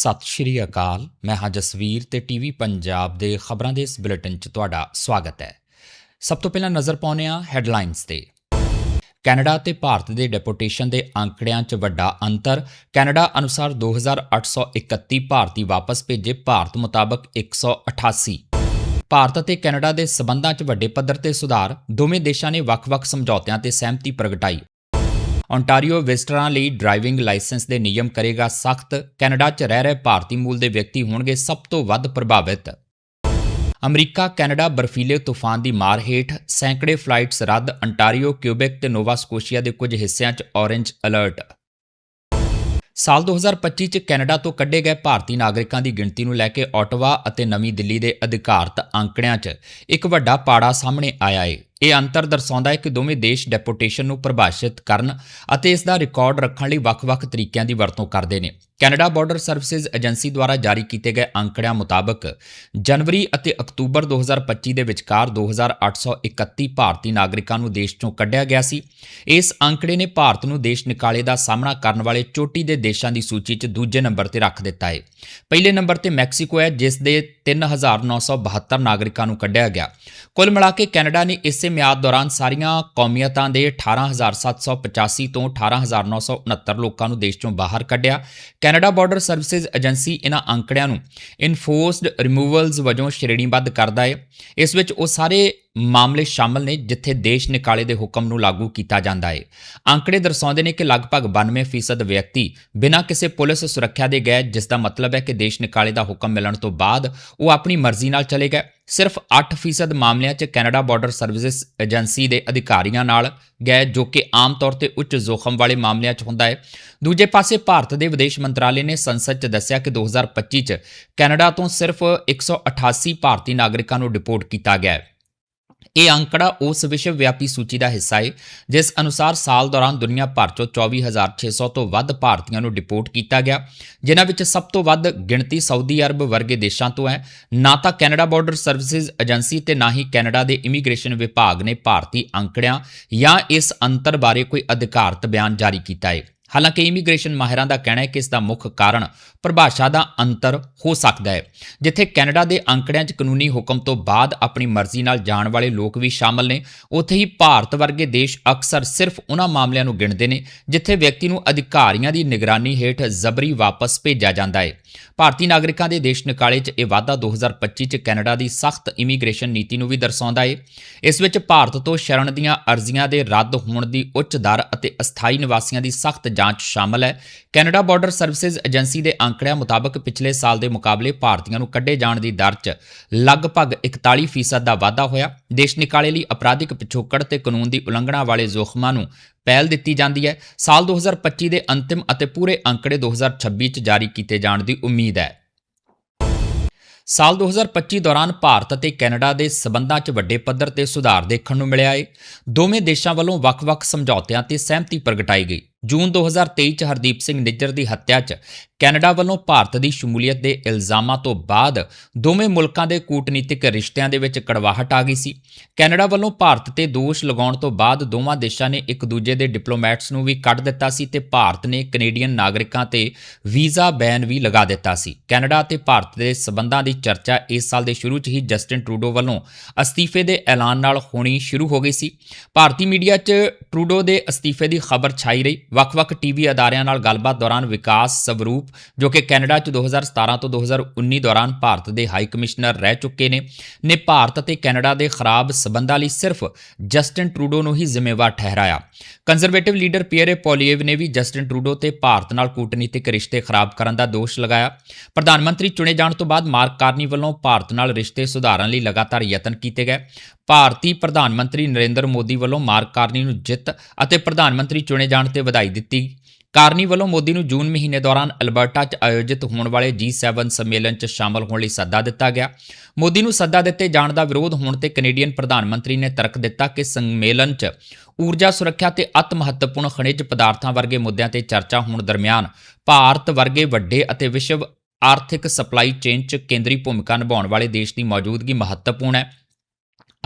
ਸਤਿ ਸ਼੍ਰੀ ਅਕਾਲ। ਮੈਂ ਹਾਂ ਜਸਵੀਰ ਤੇ ਟੀਵੀ ਪੰਜਾਬ ਦੇ ਖਬਰਾਂ ਦੇ ਇਸ ਬੁਲੇਟਿਨ 'ਚ ਤੁਹਾਡਾ ਸਵਾਗਤ ਹੈ। ਸਭ ਤੋਂ ਪਹਿਲਾਂ ਨਜ਼ਰ ਪਾਉਂਦੇ ਹਾਂ ਹੈਡਲਾਈਨਸ ਤੇ। ਕੈਨੇਡਾ ਤੇ ਭਾਰਤ ਦੇ ਡੈਪੂਟੇਸ਼ਨ ਦੇ ਅੰਕੜਿਆਂ 'ਚ ਵੱਡਾ ਅੰਤਰ। ਕੈਨੇਡਾ ਅਨੁਸਾਰ 2831 ਭਾਰਤੀ ਵਾਪਸ ਭੇਜੇ, ਭਾਰਤ ਮੁਤਾਬਕ 188 ਭਾਰਤ ਅਤੇ ਕੈਨੇਡਾ ਦੇ ਸਬੰਧਾਂ 'ਚ ਵੱਡੇ ਪੱਧਰ ਤੇ ਸੁਧਾਰ। ਦੋਵੇਂ ਦੇਸ਼ਾਂ ਨੇ ਵੱਖ-ਵੱਖ ਸਮਝੌਤਿਆਂ ਤੇ ਸਹਿਮਤੀ ਪ੍ਰਗਟਾਈ। ਓਨਟਾਰੀਓ ਵਿਜ਼ਟਰਾਂ ਲਈ ਡਰਾਈਵਿੰਗ ਲਾਇਸੈਂਸ ਦੇ ਨਿਯਮ ਕਰੇਗਾ ਸਖਤ। ਕੈਨੇਡਾ 'ਚ ਰਹਿ ਰਹੇ ਭਾਰਤੀ ਮੂਲ ਦੇ ਵਿਅਕਤੀ ਹੋਣਗੇ ਸਭ ਤੋਂ ਵੱਧ ਪ੍ਰਭਾਵਿਤ। ਅਮਰੀਕਾ, ਕੈਨੇਡਾ, ਬਰਫੀਲੇ ਤੂਫਾਨ ਦੀ ਮਾਰ ਹੇਠ ਸੈਂਕੜੇ ਫਲਾਈਟਸ ਰੱਦ। ਅੰਟਾਰੀਓ ਕਿਊਬੈਕ ਤੇ ਨੋਵਾ ਸਕੋਸ਼ੀਆ ਦੇ ਕੁਝ ਹਿੱਸਿਆਂ 'ਚ ਔਰੇਂਜ ਅਲਰਟ ਸਾਲ 2025 ਚ ਕੈਨੇਡਾ ਤੋਂ ਕੱਢੇ ਗਏ ਭਾਰਤੀ ਨਾਗਰਿਕਾਂ ਦੀ ਗਿਣਤੀ ਨੂੰ ਲੈ ਕੇ ਆਟਵਾ ਅਤੇ ਨਵੀਂ ਦਿੱਲੀ ਦੇ ਅਧਿਕਾਰਤ ਅੰਕੜਿਆਂ 'ਚ ਇੱਕ ਵੱਡਾ ਪਾੜਾ ਸਾਹਮਣੇ ਆਇਆ ਏ। ਇਹ ਅੰਤਰ ਦਰਸਾਉਂਦਾ ਹੈ ਕਿ ਦੋਵੇਂ ਦੇਸ਼ ਡੈਪੂਟੇਸ਼ਨ ਨੂੰ ਪਰਿਭਾਸ਼ਿਤ ਕਰਨ ਅਤੇ ਇਸ ਦਾ ਰਿਕਾਰਡ ਰੱਖਣ ਲਈ ਵੱਖ-ਵੱਖ ਤਰੀਕਿਆਂ ਦੀ ਵਰਤੋਂ ਕਰਦੇ ਨੇ। ਕੈਨੇਡਾ ਬਾਰਡਰ ਸਰਵਿਸਿਜ਼ ਏਜੰਸੀ ਦੁਆਰਾ ਜਾਰੀ ਕੀਤੇ ਗਏ ਅੰਕੜਿਆਂ ਮੁਤਾਬਕ ਜਨਵਰੀ ਅਤੇ ਅਕਤੂਬਰ 2025 ਦੇ ਵਿਚਕਾਰ 2831 ਭਾਰਤੀ ਨਾਗਰਿਕਾਂ ਨੂੰ ਦੇਸ਼ ਚੋਂ ਕੱਢਿਆ ਗਿਆ ਸੀ। ਇਸ ਅੰਕੜੇ ਨੇ ਭਾਰਤ ਨੂੰ ਦੇਸ਼ ਨਿਕਾਲੇ ਦਾ ਸਾਹਮਣਾ ਕਰਨ ਵਾਲੇ ਚੋਟੀ ਦੇ ਦੇਸ਼ਾਂ ਦੀ ਸੂਚੀ 'ਚ ਦੂਜੇ ਨੰਬਰ ਤੇ ਰੱਖ ਦਿੱਤਾ ਹੈ ਪਹਿਲੇ ਨੰਬਰ ਤੇ ਮੈਕਸੀਕੋ ਹੈ, ਜਿਸ ਦੇ 3972 ਨਾਗਰਿਕਾਂ ਨੂੰ ਕੱਢਿਆ ਗਿਆ। ਕੁੱਲ ਮਿਲਾ ਕੇ ਕੈਨੇਡਾ ਨੇ ਇਸੇ ਮਿਆਦ ਦੌਰਾਨ ਸਾਰੀਆਂ ਕੌਮੀਅਤਾਂ ਦੇ 18785 ਤੋਂ 18969 ਲੋਕਾਂ ਨੂੰ ਦੇਸ਼ ਚੋਂ ਬਾਹਰ ਕੱਢਿਆ। ਕੈਨੇਡਾ ਬਾਰਡਰ ਸਰਵਿਸਿਜ਼ ਏਜੰਸੀ ਇਹਨਾਂ ਅੰਕੜਿਆਂ ਨੂੰ ਇਨਫੋਰਸਡ ਰਿਮੂਵਲਸ ਵਜੋਂ ਸ਼੍ਰੇਣੀਬੱਧ ਕਰਦਾ ਹੈ। ਇਸ ਵਿੱਚ ਉਹ ਸਾਰੇ ਮਾਮਲੇ ਸ਼ਾਮਲ ਨੇ ਜਿੱਥੇ ਦੇਸ਼ ਨਿਕਾਲੇ ਦੇ ਹੁਕਮ ਨੂੰ ਲਾਗੂ ਕੀਤਾ ਜਾਂਦਾ ਹੈ ਅੰਕੜੇ ਦਰਸਾਉਂਦੇ ਨੇ ਕਿ ਲਗਭਗ 92% ਵਿਅਕਤੀ ਬਿਨਾਂ ਕਿਸੇ ਪੁਲਿਸ ਸੁਰੱਖਿਆ ਦੇ ਗਏ ਜਿਸ ਦਾ ਮਤਲਬ ਹੈ ਕਿ ਦੇਸ਼ ਨਿਕਾਲੇ ਦਾ ਹੁਕਮ ਮਿਲਣ ਤੋਂ ਬਾਅਦ ਉਹ ਆਪਣੀ ਮਰਜ਼ੀ ਨਾਲ ਚਲੇ ਗਏ। ਸਿਰਫ 8% ਮਾਮਲਿਆਂ 'ਚ ਕੈਨੇਡਾ ਬਾਰਡਰ ਸਰਵਿਸਿਜ਼ ਏਜੰਸੀ ਦੇ ਅਧਿਕਾਰੀਆਂ ਨਾਲ ਗਏ, ਜੋ ਕਿ ਆਮ ਤੌਰ ਤੇ ਉੱਚ ਜ਼ੋਖਮ ਵਾਲੇ ਮਾਮਲਿਆਂ 'ਚ ਹੁੰਦਾ ਹੈ ਦੂਜੇ ਪਾਸੇ ਭਾਰਤ ਦੇ ਵਿਦੇਸ਼ ਮੰਤਰਾਲੇ ਨੇ ਸੰਸਦ 'ਚ ਦੱਸਿਆ ਕਿ 2025 'ਚ ਕੈਨੇਡਾ ਤੋਂ ਸਿਰਫ 188 ਭਾਰਤੀ ਨਾਗਰਿਕਾਂ ਨੂੰ ਡਿਪੋਰਟ ਕੀਤਾ ਗਿਆ ਹੈ ਇਹ ਅੰਕੜਾ ਉਸ ਵਿਸ਼ਵ ਵਿਆਪੀ ਸੂਚੀ ਦਾ ਹਿੱਸਾ ਹੈ ਜਿਸ ਅਨੁਸਾਰ ਸਾਲ ਦੌਰਾਨ ਦੁਨੀਆ ਭਰ ਚੋਂ 24600 ਤੋਂ ਵੱਧ ਭਾਰਤੀਆਂ ਨੂੰ ਡਿਪੋਰਟ ਕੀਤਾ ਗਿਆ, ਜਿਨ੍ਹਾਂ ਵਿੱਚ ਸਭ ਤੋਂ ਵੱਧ ਗਿਣਤੀ ਸਾਊਦੀ ਅਰਬ ਵਰਗੇ ਦੇਸ਼ਾਂ ਤੋਂ ਹੈ। ਨਾ ਤਾਂ ਕੈਨੇਡਾ ਬਾਰਡਰ ਸਰਵਿਸਿਜ਼ ਏਜੰਸੀ ਤੇ ਨਾ ਹੀ ਕੈਨੇਡਾ ਦੇ ਇਮੀਗ੍ਰੇਸ਼ਨ ਵਿਭਾਗ ਨੇ ਭਾਰਤੀ ਅੰਕੜਿਆਂ ਜਾਂ ਇਸ ਅੰਤਰ ਬਾਰੇ ਕੋਈ ਅਧਿਕਾਰਤ ਬਿਆਨ ਜਾਰੀ ਕੀਤਾ ਹੈ ਹਾਲਾਂਕਿ ਇਮੀਗ੍ਰੇਸ਼ਨ ਮਾਹਿਰਾਂ ਦਾ ਕਹਿਣਾ ਹੈ ਕਿ ਇਸ ਦਾ ਮੁੱਖ ਕਾਰਨ ਪਰਿਭਾਸ਼ਾ ਦਾ ਅੰਤਰ ਹੋ ਸਕਦਾ ਹੈ, ਜਿੱਥੇ ਕੈਨੇਡਾ ਦੇ ਅੰਕੜਿਆਂ 'ਚ ਕਾਨੂੰਨੀ ਹੁਕਮ ਤੋਂ ਬਾਅਦ ਆਪਣੀ ਮਰਜ਼ੀ ਨਾਲ ਜਾਣ ਵਾਲੇ ਲੋਕ ਵੀ ਸ਼ਾਮਲ ਨੇ। ਉੱਥੇ ਹੀ ਭਾਰਤ ਵਰਗੇ ਦੇਸ਼ ਅਕਸਰ ਸਿਰਫ ਉਹਨਾਂ ਮਾਮਲਿਆਂ ਨੂੰ ਗਿਣਦੇ ਨੇ, ਜਿੱਥੇ ਵਿਅਕਤੀ ਨੂੰ ਅਧਿਕਾਰੀਆਂ ਦੀ ਨਿਗਰਾਨੀ ਹੇਠ ਜ਼ਬਰੀ ਵਾਪਸ ਭੇਜਿਆ ਜਾਂਦਾ ਹੈ। ਭਾਰਤੀ ਨਾਗਰਿਕਾਂ ਦੇ ਦੇਸ਼ ਨਿਕਾਲੇ 'ਚ ਇਹ ਵਾਧਾ 2025 'ਚ ਕੈਨੇਡਾ ਦੀ ਸਖਤ ਇਮੀਗ੍ਰੇਸ਼ਨ ਨੀਤੀ ਨੂੰ ਵੀ ਦਰਸਾਉਂਦਾ ਏ। ਇਸ ਵਿੱਚ ਭਾਰਤ ਤੋਂ ਸ਼ਰਣ ਦੀਆਂ ਅਰਜ਼ੀਆਂ ਦੇ ਰੱਦ ਹੋਣ ਦੀ ਉੱਚ ਦਰ ਅਤੇ ਅਸਥਾਈ ਨਿਵਾਸੀਆਂ ਦੀ ਸਖਤ ਜਾਂਚ ਸ਼ਾਮਲ ਹੈ। ਕੈਨੇਡਾ ਬਾਰਡਰ ਸਰਵਿਸਿਜ਼ ਏਜੰਸੀ ਦੇ ਅੰਕੜਿਆਂ ਮੁਤਾਬਕ ਪਿਛਲੇ ਸਾਲ ਦੇ ਮੁਕਾਬਲੇ ਭਾਰਤੀਆਂ ਨੂੰ ਕੱਢੇ ਜਾਣ ਦੀ ਦਰ 'ਚ ਲਗਭਗ 41% ਦਾ ਵਾਧਾ ਹੋਇਆ। ਦੇਸ਼ ਨਿਕਾਲੇ ਲਈ ਅਪਰਾਧਿਕ ਪਿਛੋਕੜ ਤੇ ਕਾਨੂੰਨ ਦੀ ਉਲੰਘਣਾ ਵਾਲੇ ਜ਼ੋਖਮਾਂ ਨੂੰ ਪਹਿਲ ਦਿੱਤੀ ਜਾਂਦੀ ਹੈ। ਸਾਲ 2025 ਦੇ ਅੰਤਿਮ ਅਤੇ ਪੂਰੇ ਅੰਕੜੇ 2026 'ਚ ਜਾਰੀ ਕੀਤੇ ਜਾਣ ਦੀ ਉਮੀਦ ਹੈ। ਸਾਲ 2025 ਦੌਰਾਨ ਭਾਰਤ ਅਤੇ ਕੈਨੇਡਾ ਦੇ ਸਬੰਧਾਂ 'ਚ ਵੱਡੇ ਪੱਧਰ ਤੇ ਸੁਧਾਰ ਦੇਖਣ ਨੂੰ ਮਿਲਿਆ ਏ। ਦੋਵੇਂ ਦੇਸ਼ਾਂ ਵੱਲੋਂ ਵੱਖ-ਵੱਖ ਸਮਝੌਤਿਆਂ ਤੇ ਸਹਿਮਤੀ ਪ੍ਰਗਟਾਈ ਗਈ। ਜੂਨ 2023 ਚ ਹਰਦੀਪ ਸਿੰਘ ਨਿੱਜਰ ਦੀ ਹੱਤਿਆ 'ਚ ਕੈਨੇਡਾ ਵੱਲੋਂ ਭਾਰਤ ਦੀ ਸ਼ਮੂਲੀਅਤ ਦੇ ਇਲਜ਼ਾਮਾਂ ਤੋਂ ਬਾਅਦ ਦੋਵੇਂ ਮੁਲਕਾਂ ਦੇ ਕੂਟਨੀਤਿਕ ਰਿਸ਼ਤਿਆਂ ਦੇ ਵਿੱਚ ਕੜਵਾਹਟ ਆ ਗਈ ਸੀ। ਕੈਨੇਡਾ ਵੱਲੋਂ ਭਾਰਤ ਤੇ ਦੋਸ਼ ਲਗਾਉਣ ਤੋਂ ਬਾਅਦ ਦੋਵਾਂ ਦੇਸ਼ਾਂ ਨੇ ਇੱਕ ਦੂਜੇ ਦੇ ਡਿਪਲੋਮੈਟਸ ਨੂੰ ਵੀ ਕੱਢ ਦਿੱਤਾ ਸੀ ਤੇ ਭਾਰਤ ਨੇ ਕੈਨੇਡੀਅਨ ਨਾਗਰਿਕਾਂ ਤੇ ਵੀਜ਼ਾ ਬੈਨ ਵੀ ਲਗਾ ਦਿੱਤਾ ਸੀ। ਕੈਨੇਡਾ ਤੇ ਭਾਰਤ ਦੇ ਸਬੰਧਾਂ ਦੀ ਚਰਚਾ ਇਸ ਸਾਲ ਦੇ ਸ਼ੁਰੂ 'ਚ ਹੀ ਜਸਟਿਨ ਟਰੂਡੋ ਵੱਲੋਂ ਅਸਤੀਫੇ ਦੇ ਐਲਾਨ ਨਾਲ ਹੋਣੀ ਸ਼ੁਰੂ ਹੋ ਗਈ ਸੀ। ਭਾਰਤੀ ਮੀਡੀਆ 'ਚ ਟਰੂਡੋ ਦੇ ਅਸਤੀਫੇ ਦੀ ਖਬਰ ਛਾਈ ਰਹੀ। ਵੱਖ-ਵੱਖ ਟੀਵੀ ਅਦਾਰਿਆਂ ਨਾਲ ਗੱਲਬਾਤ ਦੌਰਾਨ ਵਿਕਾਸ ਸਵਰੂਪ ਜੋ ਕਿ ਕੈਨੇਡਾ 'ਚ 2017 ਤੋਂ 2019 ਦੌਰਾਨ ਭਾਰਤ ਦੇ ਹਾਈ ਕਮਿਸ਼ਨਰ ਰਹਿ ਚੁੱਕੇ ਨੇ ਨੇ ਭਾਰਤ ਅਤੇ ਕੈਨੇਡਾ ਦੇ ਖਰਾਬ ਸਬੰਧਾਂ ਲਈ ਸਿਰਫ ਜਸਟਿਨ ਟਰੂਡੋ ਨੂੰ ਹੀ ਜ਼ਿੰਮੇਵਾਰ ਠਹਿਰਾਇਆ। ਕੰਜ਼ਰਵੇਟਿਵ ਲੀਡਰ ਪੀਅਰੇ ਪੋਲੀਏਵ ਨੇ ਵੀ ਜਸਟਿਨ ਟਰੂਡੋ ਤੇ ਭਾਰਤ ਨਾਲ ਕੂਟਨੀਤਿਕ ਰਿਸ਼ਤੇ ਖਰਾਬ ਕਰਨ ਦਾ ਦੋਸ਼ ਲਗਾਇਆ। ਪ੍ਰਧਾਨ ਮੰਤਰੀ ਚੁਣੇ ਜਾਣ ਤੋਂ ਬਾਅਦ ਮਾਰਕ ਕਾਰਨੀ ਵੱਲੋਂ ਭਾਰਤ ਨਾਲ ਰਿਸ਼ਤੇ ਸੁਧਾਰਨ ਲਈ ਲਗਾਤਾਰ ਯਤਨ ਕੀਤੇ ਗਏ। ਭਾਰਤੀ ਪ੍ਰਧਾਨ ਮੰਤਰੀ ਨਰਿੰਦਰ ਮੋਦੀ ਵੱਲੋਂ ਮਾਰਕ ਕਾਰਨੀ ਨੂੰ ਜਿੱਤ ਅਤੇ ਪ੍ਰਧਾਨ ਮੰਤਰੀ ਚੁਣੇ ਜਾਣ ਤੇ ਵਧਾਈ ਦਿੱਤੀ। ਕਾਰਨੀ ਵੱਲੋਂ ਮੋਦੀ ਨੂੰ ਜੂਨ ਮਹੀਨੇ ਦੌਰਾਨ ਅਲਬਰਟਾ 'ਚ ਆਯੋਜਿਤ ਹੋਣ ਵਾਲੇ G7 ਸੰਮੇਲਨ 'ਚ ਸ਼ਾਮਲ ਹੋਣ ਲਈ ਸੱਦਾ ਦਿੱਤਾ ਗਿਆ। ਮੋਦੀ ਨੂੰ ਸੱਦਾ ਦਿੱਤੇ ਜਾਣ ਦਾ ਵਿਰੋਧ ਹੋਣ ਤੇ ਕੈਨੇਡੀਅਨ ਪ੍ਰਧਾਨ ਮੰਤਰੀ ਨੇ ਤਰਕ ਦਿੱਤਾ ਕਿ ਸੰਮੇਲਨ 'ਚ ਊਰਜਾ ਸੁਰੱਖਿਆ ਤੇ ਅਤ ਮਹੱਤਵਪੂਰਨ ਖਣਿਜ ਪਦਾਰਥਾਂ ਵਰਗੇ ਮੁੱਦਿਆਂ ਤੇ ਚਰਚਾ ਹੋਣ ਦਰਮਿਆਨ ਭਾਰਤ ਵਰਗੇ ਵੱਡੇ ਅਤੇ ਵਿਸ਼ਵ ਆਰਥਿਕ ਸਪਲਾਈ ਚੇਨ 'ਚ ਕੇਂਦਰੀ ਭੂਮਿਕਾ ਨਿਭਾਉਣ ਵਾਲੇ ਦੇਸ਼ ਦੀ ਮੌਜੂਦਗੀ ਮਹੱਤਵਪੂਰਨ ਹੈ।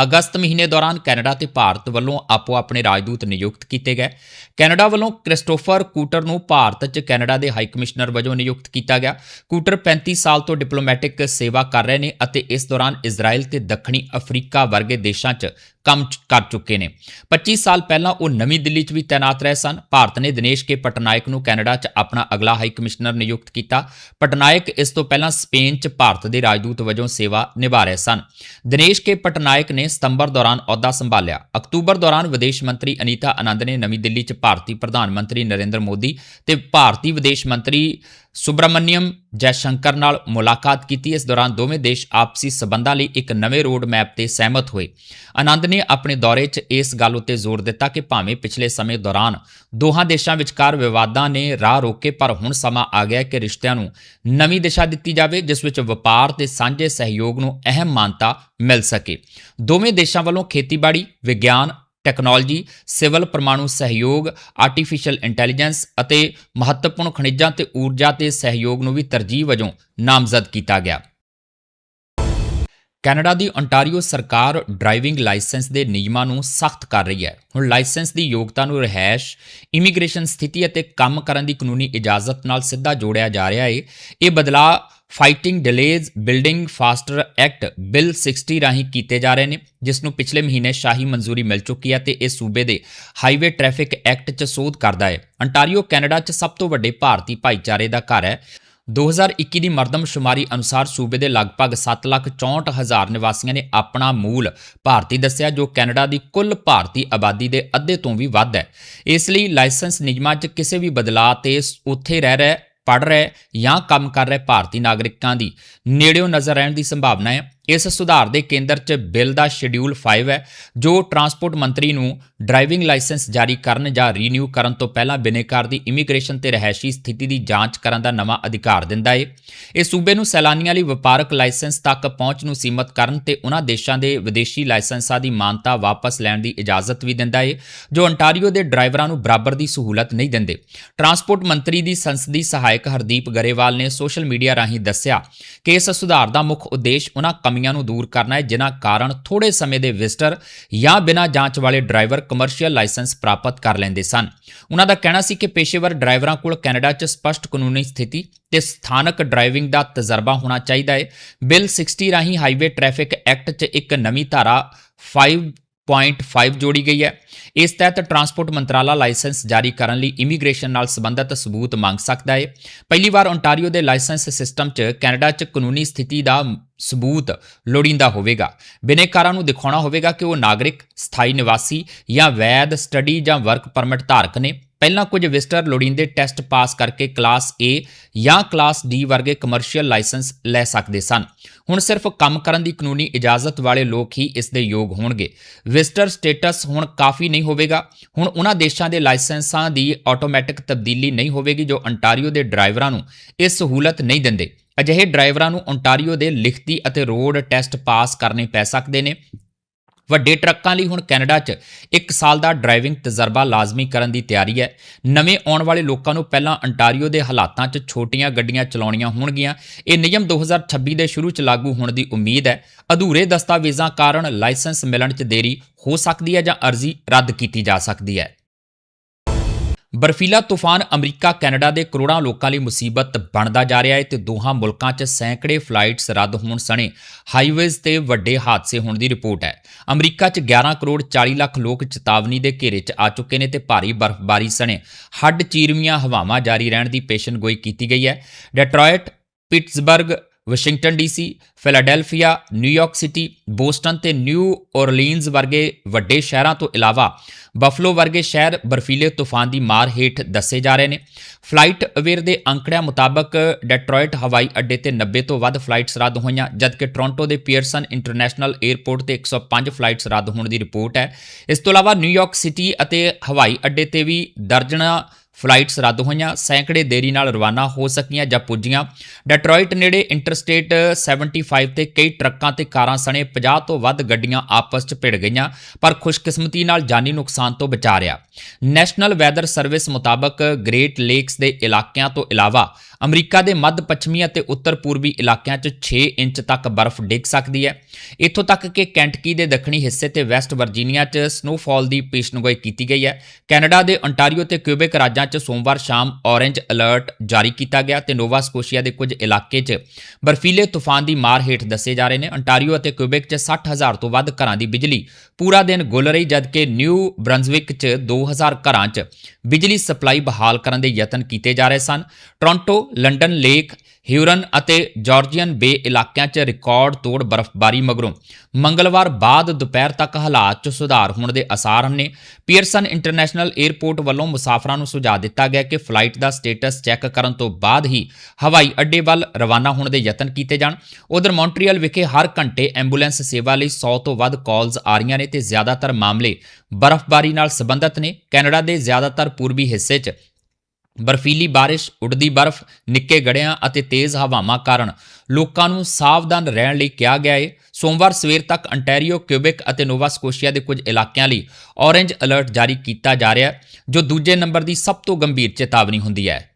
ਅਗਸਤ ਮਹੀਨੇ ਦੌਰਾਨ ਕੈਨੇਡਾ ਤੇ ਭਾਰਤ ਵੱਲੋਂ ਆਪੋ ਆਪਣੇ ਰਾਜਦੂਤ ਨਿਯੁਕਤ ਕੀਤੇ ਗਏ। ਕੈਨੇਡਾ ਵੱਲੋਂ ਕ੍ਰਿਸਟੋਫਰ ਕੂਟਰ ਨੂੰ ਭਾਰਤ 'ਚ ਕੈਨੇਡਾ ਦੇ ਹਾਈ ਕਮਿਸ਼ਨਰ ਵਜੋਂ ਨਿਯੁਕਤ ਕੀਤਾ ਗਿਆ। ਕੂਟਰ 35 ਸਾਲ ਤੋਂ ਡਿਪਲੋਮੈਟਿਕ ਸੇਵਾ ਕਰ ਰਹੇ ਨੇ ਅਤੇ ਇਸ ਦੌਰਾਨ ਇਜ਼ਰਾਈਲ ਤੇ ਦੱਖਣੀ ਅਫਰੀਕਾ ਵਰਗੇ ਦੇਸ਼ਾਂ 'ਚ ਕੰਮ ਕਰ ਚੁੱਕੇ ਨੇ। 25 ਸਾਲ ਪਹਿਲਾਂ ਉਹ ਨਵੀਂ ਦਿੱਲੀ 'ਚ ਵੀ ਤਾਇਨਾਤ ਰਹੇ ਸਨ। ਭਾਰਤ ਨੇ ਦਿਨੇਸ਼ ਕੇ ਪਟਨਾਇਕ ਨੂੰ ਕੈਨੇਡਾ 'ਚ ਆਪਣਾ ਅਗਲਾ ਹਾਈ ਕਮਿਸ਼ਨਰ ਨਿਯੁਕਤ ਕੀਤਾ। ਪਟਨਾਇਕ ਇਸ ਤੋਂ ਪਹਿਲਾਂ ਸਪੇਨ 'ਚ ਭਾਰਤ ਦੇ ਰਾਜਦੂਤ ਵਜੋਂ ਸੇਵਾ ਨਿਭਾ ਰਹੇ ਸਨ। ਦਿਨੇਸ਼ ਕੇ ਪਟਨਾਇਕ ਨੇ ਸਤੰਬਰ ਦੌਰਾਨ ਅਹੁਦਾ ਸੰਭਾਲਿਆ। ਅਕਤੂਬਰ ਦੌਰਾਨ ਵਿਦੇਸ਼ ਮੰਤਰੀ ਅਨੀਤਾ ਆਨੰਦ ਨੇ ਨਵੀਂ ਦਿੱਲੀ 'ਚ ਭਾਰਤੀ ਪ੍ਰਧਾਨ ਮੰਤਰੀ ਨਰਿੰਦਰ ਮੋਦੀ ਤੇ ਭਾਰਤੀ ਵਿਦੇਸ਼ ਮੰਤਰੀ ਸੁਬਰਾਮਨਿਅਮ ਜੈਸ਼ੰਕਰ ਨਾਲ ਮੁਲਾਕਾਤ ਕੀਤੀ। ਇਸ ਦੌਰਾਨ ਦੋਵੇਂ ਦੇਸ਼ ਆਪਸੀ ਸਬੰਧਾਂ ਲਈ ਇੱਕ ਨਵੇਂ ਰੋਡ ਮੈਪ ਤੇ ਸਹਿਮਤ ਹੋਏ। ਆਨੰਦ ਨੇ ਆਪਣੇ ਦੌਰੇ 'ਚ ਇਸ ਗੱਲ ਉੱਤੇ ਜ਼ੋਰ ਦਿੱਤਾ ਕਿ ਭਾਵੇਂ ਪਿਛਲੇ ਸਮੇਂ ਦੌਰਾਨ ਦੋਹਾਂ ਦੇਸ਼ਾਂ ਵਿਚਕਾਰ ਵਿਵਾਦਾਂ ਨੇ ਰਾਹ ਰੋਕੇ, ਪਰ ਹੁਣ ਸਮਾਂ ਆ ਗਿਆ ਕਿ ਰਿਸ਼ਤਿਆਂ ਨੂੰ ਨਵੀਂ ਦਿਸ਼ਾ ਦਿੱਤੀ ਜਾਵੇ, ਜਿਸ ਵਿੱਚ ਵਪਾਰ ਤੇ ਸਾਂਝੇ ਸਹਿਯੋਗ ਨੂੰ ਅਹਿਮ ਮਾਨਤਾ ਮਿਲ ਸਕੇ। ਦੋਵੇਂ ਦੇਸ਼ਾਂ ਵੱਲੋਂ ਖੇਤੀਬਾੜੀ, ਵਿਗਿਆਨ ਟੈਕਨੋਲੋਜੀ, ਸਿਵਲ ਪਰਮਾਣੂ ਸਹਿਯੋਗ ਆਰਟੀਫੀਸ਼ੀਅਲ ਇੰਟੈਲੀਜੈਂਸ ਅਤੇ ਮਹੱਤਵਪੂਰਨ ਖਣਿਜਾਂ ਤੇ ਊਰਜਾ ਤੇ ਸਹਿਯੋਗ ਨੂੰ ਵੀ ਤਰਜੀਹ ਵਜੋਂ ਨਾਮਜ਼ਦ ਕੀਤਾ ਗਿਆ। ਕੈਨੇਡਾ ਦੀ ਅੰਟਾਰੀਓ ਸਰਕਾਰ ਡਰਾਈਵਿੰਗ ਲਾਇਸੈਂਸ ਦੇ ਨਿਯਮਾਂ ਨੂੰ ਸਖਤ ਕਰ ਰਹੀ ਹੈ। ਹੁਣ ਲਾਇਸੈਂਸ ਦੀ ਯੋਗਤਾ ਨੂੰ ਰਹਿائش ਇਮੀਗ੍ਰੇਸ਼ਨ ਸਥਿਤੀ ਅਤੇ ਕੰਮ ਕਰਨ ਦੀ ਕਾਨੂੰਨੀ ਇਜਾਜ਼ਤ ਨਾਲ ਸਿੱਧਾ ਜੋੜਿਆ ਜਾ ਰਿਹਾ ਹੈ ਇਹ ਬਦਲਾਅ fighting delays building faster act bill 60 ਰਾਹੀਂ ਕੀਤੇ ਜਾ ਰਹੇ ਨੇ, ਜਿਸ ਨੂੰ ਪਿਛਲੇ ਮਹੀਨੇ ਸ਼ਾਹੀ ਮਨਜ਼ੂਰੀ ਮਿਲ ਚੁੱਕੀ ਹੈ ਤੇ ਇਹ ਸੂਬੇ ਦੇ ਹਾਈਵੇ ਟ੍ਰੈਫਿਕ ਐਕਟ 'ਚ ਸੋਧ ਕਰਦਾ ਹੈ ਅੰਟਾਰੀਓ ਕੈਨੇਡਾ 'ਚ ਸਭ ਤੋਂ ਵੱਡੇ ਭਾਰਤੀ ਭਾਈਚਾਰੇ ਦਾ ਘਰ ਹੈ। 2021 ਦੀ ਮਰਦਮਸ਼ੁਮਾਰੀ ਅਨੁਸਾਰ ਸੂਬੇ ਦੇ ਲਗਭਗ 7,64,000 ਨਿਵਾਸੀਆਂ ਨੇ ਆਪਣਾ ਮੂਲ ਭਾਰਤੀ ਦੱਸਿਆ ਜੋ ਕੈਨੇਡਾ ਦੀ ਕੁੱਲ ਭਾਰਤੀ ਆਬਾਦੀ ਦੇ ਅੱਧੇ ਤੋਂ ਵੀ ਵੱਧ ਹੈ। ਇਸ ਲਈ ਲਾਇਸੈਂਸ ਨਿਯਮਾਂ 'ਚ ਕਿਸੇ ਵੀ ਬਦਲਾਅ ਤੇ ਸ- ਉੱਥੇ ਰਹਿ ਰਹੇ ਪੜ ਰਹੇ ਜਾਂ ਕੰਮ ਕਰ ਰਹੇ ਭਾਰਤੀ ਨਾਗਰਿਕਾਂ ਦੀ ਨੇੜਿਓਂ ਨਜ਼ਰ ਰਹਿਣ ਦੀ ਸੰਭਾਵਨਾ ਹੈ। ਇਸ ਸੁਧਾਰ ਦੇ ਕੇਂਦਰ 'ਚ ਬਿੱਲ ਦਾ ਸ਼ਡਿਊਲ 5 ਹੈ, ਜੋ ਟਰਾਂਸਪੋਰਟ ਮੰਤਰੀ ਨੂੰ ਡਰਾਈਵਿੰਗ ਲਾਇਸੈਂਸ ਜਾਰੀ ਕਰਨ ਜਾਂ ਰੀਨਿਊ ਕਰਨ ਤੋਂ ਪਹਿਲਾਂ ਬਿਨੇਕਾਰ ਦੀ ਇਮੀਗ੍ਰੇਸ਼ਨ ਤੇ ਰਹਿائشੀ ਸਥਿਤੀ ਦੀ ਜਾਂਚ ਕਰਨ ਦਾ ਨਵਾਂ ਅਧਿਕਾਰ ਦਿੰਦਾ ਹੈ ਇਹ ਸੂਬੇ ਨੂੰ ਸੈਲਾਨੀਆਂ ਲਈ ਵਪਾਰਕ ਲਾਇਸੈਂਸ ਤੱਕ ਪਹੁੰਚ ਨੂੰ ਸੀਮਤ ਕਰਨ ਤੇ ਉਹਨਾਂ ਦੇਸ਼ਾਂ ਦੇ ਵਿਦੇਸ਼ੀ ਲਾਇਸੈਂਸਾਂ ਦੀ ਮਾਨਤਾ ਵਾਪਸ ਲੈਣ ਦੀ ਇਜਾਜ਼ਤ ਵੀ ਦਿੰਦਾ ਹੈ ਜੋ ਅੰਟਾਰੀਓ ਦੇ ਡਰਾਈਵਰਾਂ ਨੂੰ ਬਰਾਬਰ ਦੀ ਸਹੂਲਤ ਨਹੀਂ ਦਿੰਦੇ। ਟਰਾਂਸਪੋਰਟ ਮੰਤਰੀ ਦੀ ਸੰਸਦੀ ਸਹਾਇਕ ਹਰਦੀਪ ਗਰੇਵਾਲ ਨੇ ਸੋਸ਼ਲ ਮੀਡੀਆ ਰਾਹੀਂ ਦੱਸਿਆ ਕਿ ਇਸ ਸੁਧਾਰ ਦਾ ਮੁੱਖ ਉਦੇਸ਼ ਉਹਨਾਂ ਕਮੀਆਂ ਨੂੰ ਦੂਰ ਕਰਨਾ ਹੈ, ਜਿਨ੍ਹਾਂ ਕਾਰਨ ਥੋੜੇ ਸਮੇਂ ਦੇ ਵਿਜ਼ਟਰ ਜਾਂ ਬਿਨਾਂ ਜਾਂਚ ਵਾਲੇ ਡਰਾਈਵਰ ਕਮਰਸ਼ੀਅਲ ਲਾਇਸੈਂਸ ਪ੍ਰਾਪਤ ਕਰ ਲੈਂਦੇ ਸਨ। ਉਹਨਾਂ ਦਾ ਕਹਿਣਾ ਸੀ ਕਿ ਪੇਸ਼ੇਵਰ ਡਰਾਈਵਰਾਂ ਕੋਲ ਕੈਨੇਡਾ 'ਚ ਸਪਸ਼ਟ ਕਾਨੂੰਨੀ ਸਥਿਤੀ ਤੇ ਸਥਾਨਕ ਡਰਾਈਵਿੰਗ ਦਾ ਤਜਰਬਾ ਹੋਣਾ ਚਾਹੀਦਾ ਹੈ। ਬਿੱਲ 60 ਰਾਹੀਂ ਹਾਈਵੇ ਟ੍ਰੈਫਿਕ ਐਕਟ 'ਚ ਇੱਕ ਨਵੀਂ ਧਾਰਾ 5.5 ਜੋੜੀ ਗਈ ਹੈ। ਇਸ ਤਹਿਤ ਟਰਾਂਸਪੋਰਟ ਮੰਤਰਾਲਾ ਲਾਇਸੈਂਸ ਜਾਰੀ ਕਰਨ ਲਈ ਇਮੀਗ੍ਰੇਸ਼ਨ ਨਾਲ ਸੰਬੰਧਿਤ ਸਬੂਤ ਮੰਗ ਸਕਦਾ ਹੈ। ਪਹਿਲੀ ਵਾਰ ਓਨਟਾਰੀਓ ਦੇ ਲਾਇਸੈਂਸ ਸਿਸਟਮ 'ਚ ਕੈਨੇਡਾ 'ਚ ਕਾਨੂੰਨੀ ਸਥਿਤੀ ਦਾ ਸਬੂਤ ਲੋੜੀਂਦਾ ਹੋਵੇਗਾ। ਬਿਨੇਕਾਰਾਂ ਨੂੰ ਦਿਖਾਉਣਾ ਹੋਵੇਗਾ ਕਿ ਉਹ ਨਾਗਰਿਕ, ਸਥਾਈ ਨਿਵਾਸੀ ਜਾਂ ਵੈਧ ਸਟੱਡੀ ਜਾਂ ਵਰਕ ਪਰਮਿਟ ਧਾਰਕ ਨੇ। ਪਹਿਲਾਂ ਕੁਝ ਵਿਜ਼ਟਰ ਲੋੜੀਂਦੇ ਟੈਸਟ ਪਾਸ ਕਰਕੇ ਕਲਾਸ A ਜਾਂ ਕਲਾਸ D ਵਰਗੇ ਕਮਰਸ਼ੀਅਲ ਲਾਇਸੈਂਸ ਲੈ ਸਕਦੇ ਸਨ। ਹੁਣ ਸਿਰਫ ਕੰਮ ਕਰਨ ਦੀ ਕਾਨੂੰਨੀ ਇਜਾਜ਼ਤ ਵਾਲੇ ਲੋਕ ਹੀ ਇਸ ਦੇ ਯੋਗ ਹੋਣਗੇ। ਵਿਜ਼ਟਰ ਸਟੇਟਸ ਹੁਣ ਕਾਫੀ ਨਹੀਂ ਹੋਵੇਗਾ। ਹੁਣ ਉਹਨਾਂ ਦੇਸ਼ਾਂ ਦੇ ਲਾਇਸੈਂਸਾਂ ਦੀ ਆਟੋਮੈਟਿਕ ਤਬਦੀਲੀ ਨਹੀਂ ਹੋਵੇਗੀ ਜੋ ਅੰਟਾਰੀਓ ਦੇ ਡਰਾਈਵਰਾਂ ਨੂੰ ਇਹ ਸਹੂਲਤ ਨਹੀਂ ਦਿੰਦੇ। ਅਜਿਹੇ ਡਰਾਈਵਰਾਂ ਨੂੰ ਓਨਟਾਰੀਓ ਦੇ ਲਿਖਤੀ ਅਤੇ ਰੋਡ ਟੈਸਟ ਪਾਸ ਕਰਨੇ ਪੈ ਸਕਦੇ ਨੇ। ਵੱਡੇ ਟਰੱਕਾਂ ਲਈ ਹੁਣ ਕੈਨੇਡਾ 'ਚ 1 ਸਾਲ ਦਾ ਡਰਾਈਵਿੰਗ ਤਜਰਬਾ ਲਾਜ਼ਮੀ ਕਰਨ ਦੀ ਤਿਆਰੀ ਹੈ। ਨਵੇਂ ਆਉਣ ਵਾਲੇ ਲੋਕਾਂ ਨੂੰ ਪਹਿਲਾਂ ਅੰਟਾਰੀਓ ਦੇ ਹਾਲਾਤਾਂ 'ਚ ਛੋਟੀਆਂ ਗੱਡੀਆਂ ਚਲਾਉਣੀਆਂ ਹੋਣਗੀਆਂ। ਇਹ ਨਿਯਮ 2026 ਦੇ ਸ਼ੁਰੂ 'ਚ ਲਾਗੂ ਹੋਣ ਦੀ ਉਮੀਦ ਹੈ। ਅਧੂਰੇ ਦਸਤਾਵੇਜ਼ਾਂ ਕਾਰਨ ਲਾਇਸੈਂਸ ਮਿਲਣ 'ਚ ਦੇਰੀ ਹੋ ਸਕਦੀ ਹੈ ਜਾਂ ਅਰਜ਼ੀ ਰੱਦ ਕੀਤੀ ਜਾ ਸਕਦੀ ਹੈ। ਬਰਫੀਲਾ ਤੂਫਾਨ ਅਮਰੀਕਾ, ਕੈਨੇਡਾ ਦੇ ਕਰੋੜਾਂ ਲੋਕਾਂ ਲਈ ਮੁਸੀਬਤ ਬਣਦਾ ਜਾ ਰਿਹਾ ਹੈ ਤੇ ਦੋਹਾਂ ਮੁਲਕਾਂ 'ਚ ਸੈਂਕੜੇ ਫਲਾਈਟਸ ਰੱਦ ਹੋਣ ਸਣੇ। ਹਾਈਵੇਜ਼ ਤੇ ਵੱਡੇ ਹਾਦਸੇ ਹੋਣ ਦੀ ਰਿਪੋਰਟ ਹੈ। ਅਮਰੀਕਾ 'ਚ 11 ਕਰੋੜ 40 ਲੱਖ ਲੋਕ ਚੇਤਾਵਨੀ ਦੇ ਘੇਰੇ 'ਚ ਆ ਚੁੱਕੇ ਨੇ ਤੇ ਭਾਰੀ ਬਰਫ਼ਬਾਰੀ ਸਣੇ। ਹੱਡ ਚੀਰਵੀਆਂ ਹਵਾਵਾਂ ਜਾਰੀ ਰਹਿਣ ਦੀ ਪੇਸ਼ਨਗੋਈ ਕੀਤੀ ਗਈ ਹੈ। Detroit, Pittsburgh Washington DC Philadelphia New York City, Boston ਤੇ ਨਿਊ ਔਰਲੀਨਜ਼ ਵਰਗੇ ਵੱਡੇ ਸ਼ਹਿਰਾਂ ਤੋਂ ਇਲਾਵਾ ਬਫਲੋ ਵਰਗੇ ਸ਼ਹਿਰ ਬਰਫੀਲੇ ਤੂਫਾਨ ਦੀ ਮਾਰ ਹੇਠ ਦੱਸੇ ਜਾ ਰਹੇ ਨੇ। ਫਲਾਈਟ ਅਵੇਅਰ ਦੇ ਅੰਕੜਿਆਂ ਮੁਤਾਬਕ ਡੈਟਰੋਇਟ ਹਵਾਈ ਅੱਡੇ ਤੇ 90 ਤੋਂ ਵੱਧ ਫਲਾਈਟਸ ਰੱਦ ਹੋਈਆਂ, ਜਦਕਿ ਟੋਰਾਂਟੋ ਦੇ ਪੀਅਰਸਨ ਇੰਟਰਨੈਸ਼ਨਲ 에ਅਰਪੋਰਟ ਤੇ 105 ਫਲਾਈਟਸ ਰੱਦ ਹੋਣ ਦੀ ਰਿਪੋਰਟ ਹੈ। ਇਸ ਤੋਂ ਇਲਾਵਾ ਨਿਊਯਾਰਕ ਸਿਟੀ ਅਤੇ ਹਵਾਈ ਅੱਡੇ ਤੇ ਵੀ ਦਰਜਨਾਂ ਫਲਾਈਟਸ ਰੱਦ ਹੋਈਆਂ, ਸੈਂਕੜੇ ਦੇਰੀ ਨਾਲ ਰਵਾਨਾ ਹੋ ਸਕੀਆਂ ਜਾਂ ਪੁੱਜੀਆਂ। ਡੈਟਰੋਇਟ ਨੇੜੇ ਇੰਟਰਸਟੇਟ 75 ਤੇ ਕਈ ਟਰੱਕਾਂ ਤੇ ਕਾਰਾਂ ਸਣੇ 50 ਤੋਂ ਵੱਧ ਗੱਡੀਆਂ ਆਪਸ 'ਚ ਭਿੜ ਗਈਆਂ, ਪਰ ਖੁਸ਼ਕਿਸਮਤੀ ਨਾਲ ਜਾਨੀ ਨੁਕਸਾਨ ਤੋਂ ਬਚਾ ਰਿਹਾ। ਨੈਸ਼ਨਲ ਵੈਦਰ ਸਰਵਿਸ ਮੁਤਾਬਕ ਗ੍ਰੇਟ ਲੇਕਸ ਦੇ ਇਲਾਕਿਆਂ ਤੋਂ ਇਲਾਵਾ ਅਮਰੀਕਾ ਦੇ ਮੱਧ ਪੱਛਮੀ ਅਤੇ ਉੱਤਰ ਪੂਰਬੀ ਇਲਾਕਿਆਂ 'ਚ 6 ਇੰਚ ਤੱਕ ਬਰਫ਼ ਡਿੱਗ ਸਕਦੀ ਹੈ। ਇੱਥੋਂ ਤੱਕ ਕਿ ਕੈਂਟਕੀ ਦੇ ਦੱਖਣੀ ਹਿੱਸੇ ਤੇ ਵੈਸਟ ਵਰਜੀਨੀਆ 'ਚ ਸਨੋਫਾਲ ਦੀ ਪੇਸ਼ਨਗੋਈ ਕੀਤੀ ਗਈ ਹੈ। ਕੈਨੇਡਾ ਦੇ ਅੰਟਾਰੀਓ ਤੇ ਕਿਊਬਿਕ ਰਾਜਾਂ 'ਚ ਸੋਮਵਾਰ ਸ਼ਾਮ ਔਰੇਂਜ ਅਲਰਟ ਜਾਰੀ ਕੀਤਾ ਗਿਆ ਤੇ ਨੋਵਾ ਸਕੋਸ਼ੀਆ ਦੇ ਕੁਝ ਇਲਾਕੇ 'ਚ ਬਰਫੀਲੇ ਤੂਫਾਨ ਦੀ ਮਾਰ ਹੇਠ ਦੱਸੇ ਜਾ ਰਹੇ ਨੇ। ਅੰਟਾਰੀਓ ਅਤੇ ਕਿਊਬਿਕ 'ਚ 60000 ਤੋਂ ਵੱਧ ਘਰਾਂ ਦੀ ਬਿਜਲੀ ਪੂਰਾ ਦਿਨ ਗੁੱਲ ਰਹੀ, ਜਦਕਿ ਨਿਊ ਬ੍ਰੰਜ਼ਵਿਕ 'ਚ 2000 ਘਰਾਂ 'ਚ ਬਿਜਲੀ ਸਪਲਾਈ ਬਹਾਲ ਕਰਨ ਦੇ ਯਤਨ ਕੀਤੇ ਜਾ ਰਹੇ ਸਨ। ਟੋਰਾਂਟੋ ਲੰਡਨ ਲੇਕ, ਹਿਊਰਨ ਅਤੇ ਜਾਰਜੀਅਨ ਬੇ ਇਲਾਕਿਆਂ 'ਚ ਰਿਕਾਰਡ ਤੋੜ ਬਰਫ਼ਬਾਰੀ ਮਗਰੋਂ ਮੰਗਲਵਾਰ ਬਾਅਦ ਦੁਪਹਿਰ ਤੱਕ ਹਾਲਾਤ 'ਚ ਸੁਧਾਰ ਹੋਣ ਦੇ ਅਸਾਰ ਨੇ ਪੀਅਰਸਨ ਇੰਟਰਨੈਸ਼ਨਲ 에ਅਰਪੋਰਟ ਵੱਲੋਂ ਮੁਸਾਫਰਾਂ ਨੂੰ ਸੁਝਾਅ ਦਿੱਤਾ ਗਿਆ ਕਿ ਫਲਾਈਟ ਦਾ ਸਟੇਟਸ ਚੈੱਕ ਕਰਨ ਤੋਂ ਬਾਅਦ ਹੀ ਹਵਾਈ ਅੱਡੇ ਵੱਲ ਰਵਾਨਾ ਹੋਣ ਦੇ ਯਤਨ ਕੀਤੇ ਜਾਣ। ਉਧਰ ਮੌਂਟਰੀਅਲ ਵਿਖੇ ਹਰ ਘੰਟੇ ਐਂਬੂਲੈਂਸ ਸੇਵਾ ਲਈ 100 ਤੋਂ ਵੱਧ ਕਾਲਸ ਆ ਰਹੀਆਂ ਨੇ ਤੇ ਜ਼ਿਆਦਾਤਰ ਮਾਮਲੇ ਬਰਫ਼ਬਾਰੀ ਨਾਲ ਸੰਬੰਧਿਤ ਨੇ। ਕੈਨੇਡਾ ਦੇ ਜ਼ਿਆਦਾਤਰ ਪੂਰਬੀ ਹਿੱਸੇ 'ਚ ਬਰਫੀਲੀ ਬਾਰਿਸ਼, ਉੱਡਦੀ ਬਰਫ਼, ਨਿੱਕੇ ਗੜਿਆਂ ਅਤੇ ਤੇਜ਼ ਹਵਾਵਾਂ ਕਾਰਨ ਲੋਕਾਂ ਨੂੰ ਸਾਵਧਾਨ ਰਹਿਣ ਲਈ ਕਿਹਾ ਗਿਆ ਹੈ ਸੋਮਵਾਰ ਸਵੇਰ ਤੱਕ ਅੰਟੈਰੀਓ, ਕਿਊਬਿਕ ਅਤੇ ਨੋਵਾ ਸਕੋਸ਼ੀਆ ਦੇ ਕੁਝ ਇਲਾਕਿਆਂ ਲਈ ਔਰੇਂਜ ਅਲਰਟ ਜਾਰੀ ਕੀਤਾ ਜਾ ਰਿਹਾ ਹੈ, ਜੋ ਦੂਜੇ ਨੰਬਰ ਦੀ ਸਭ ਤੋਂ ਗੰਭੀਰ ਚੇਤਾਵਨੀ ਹੁੰਦੀ ਹੈ।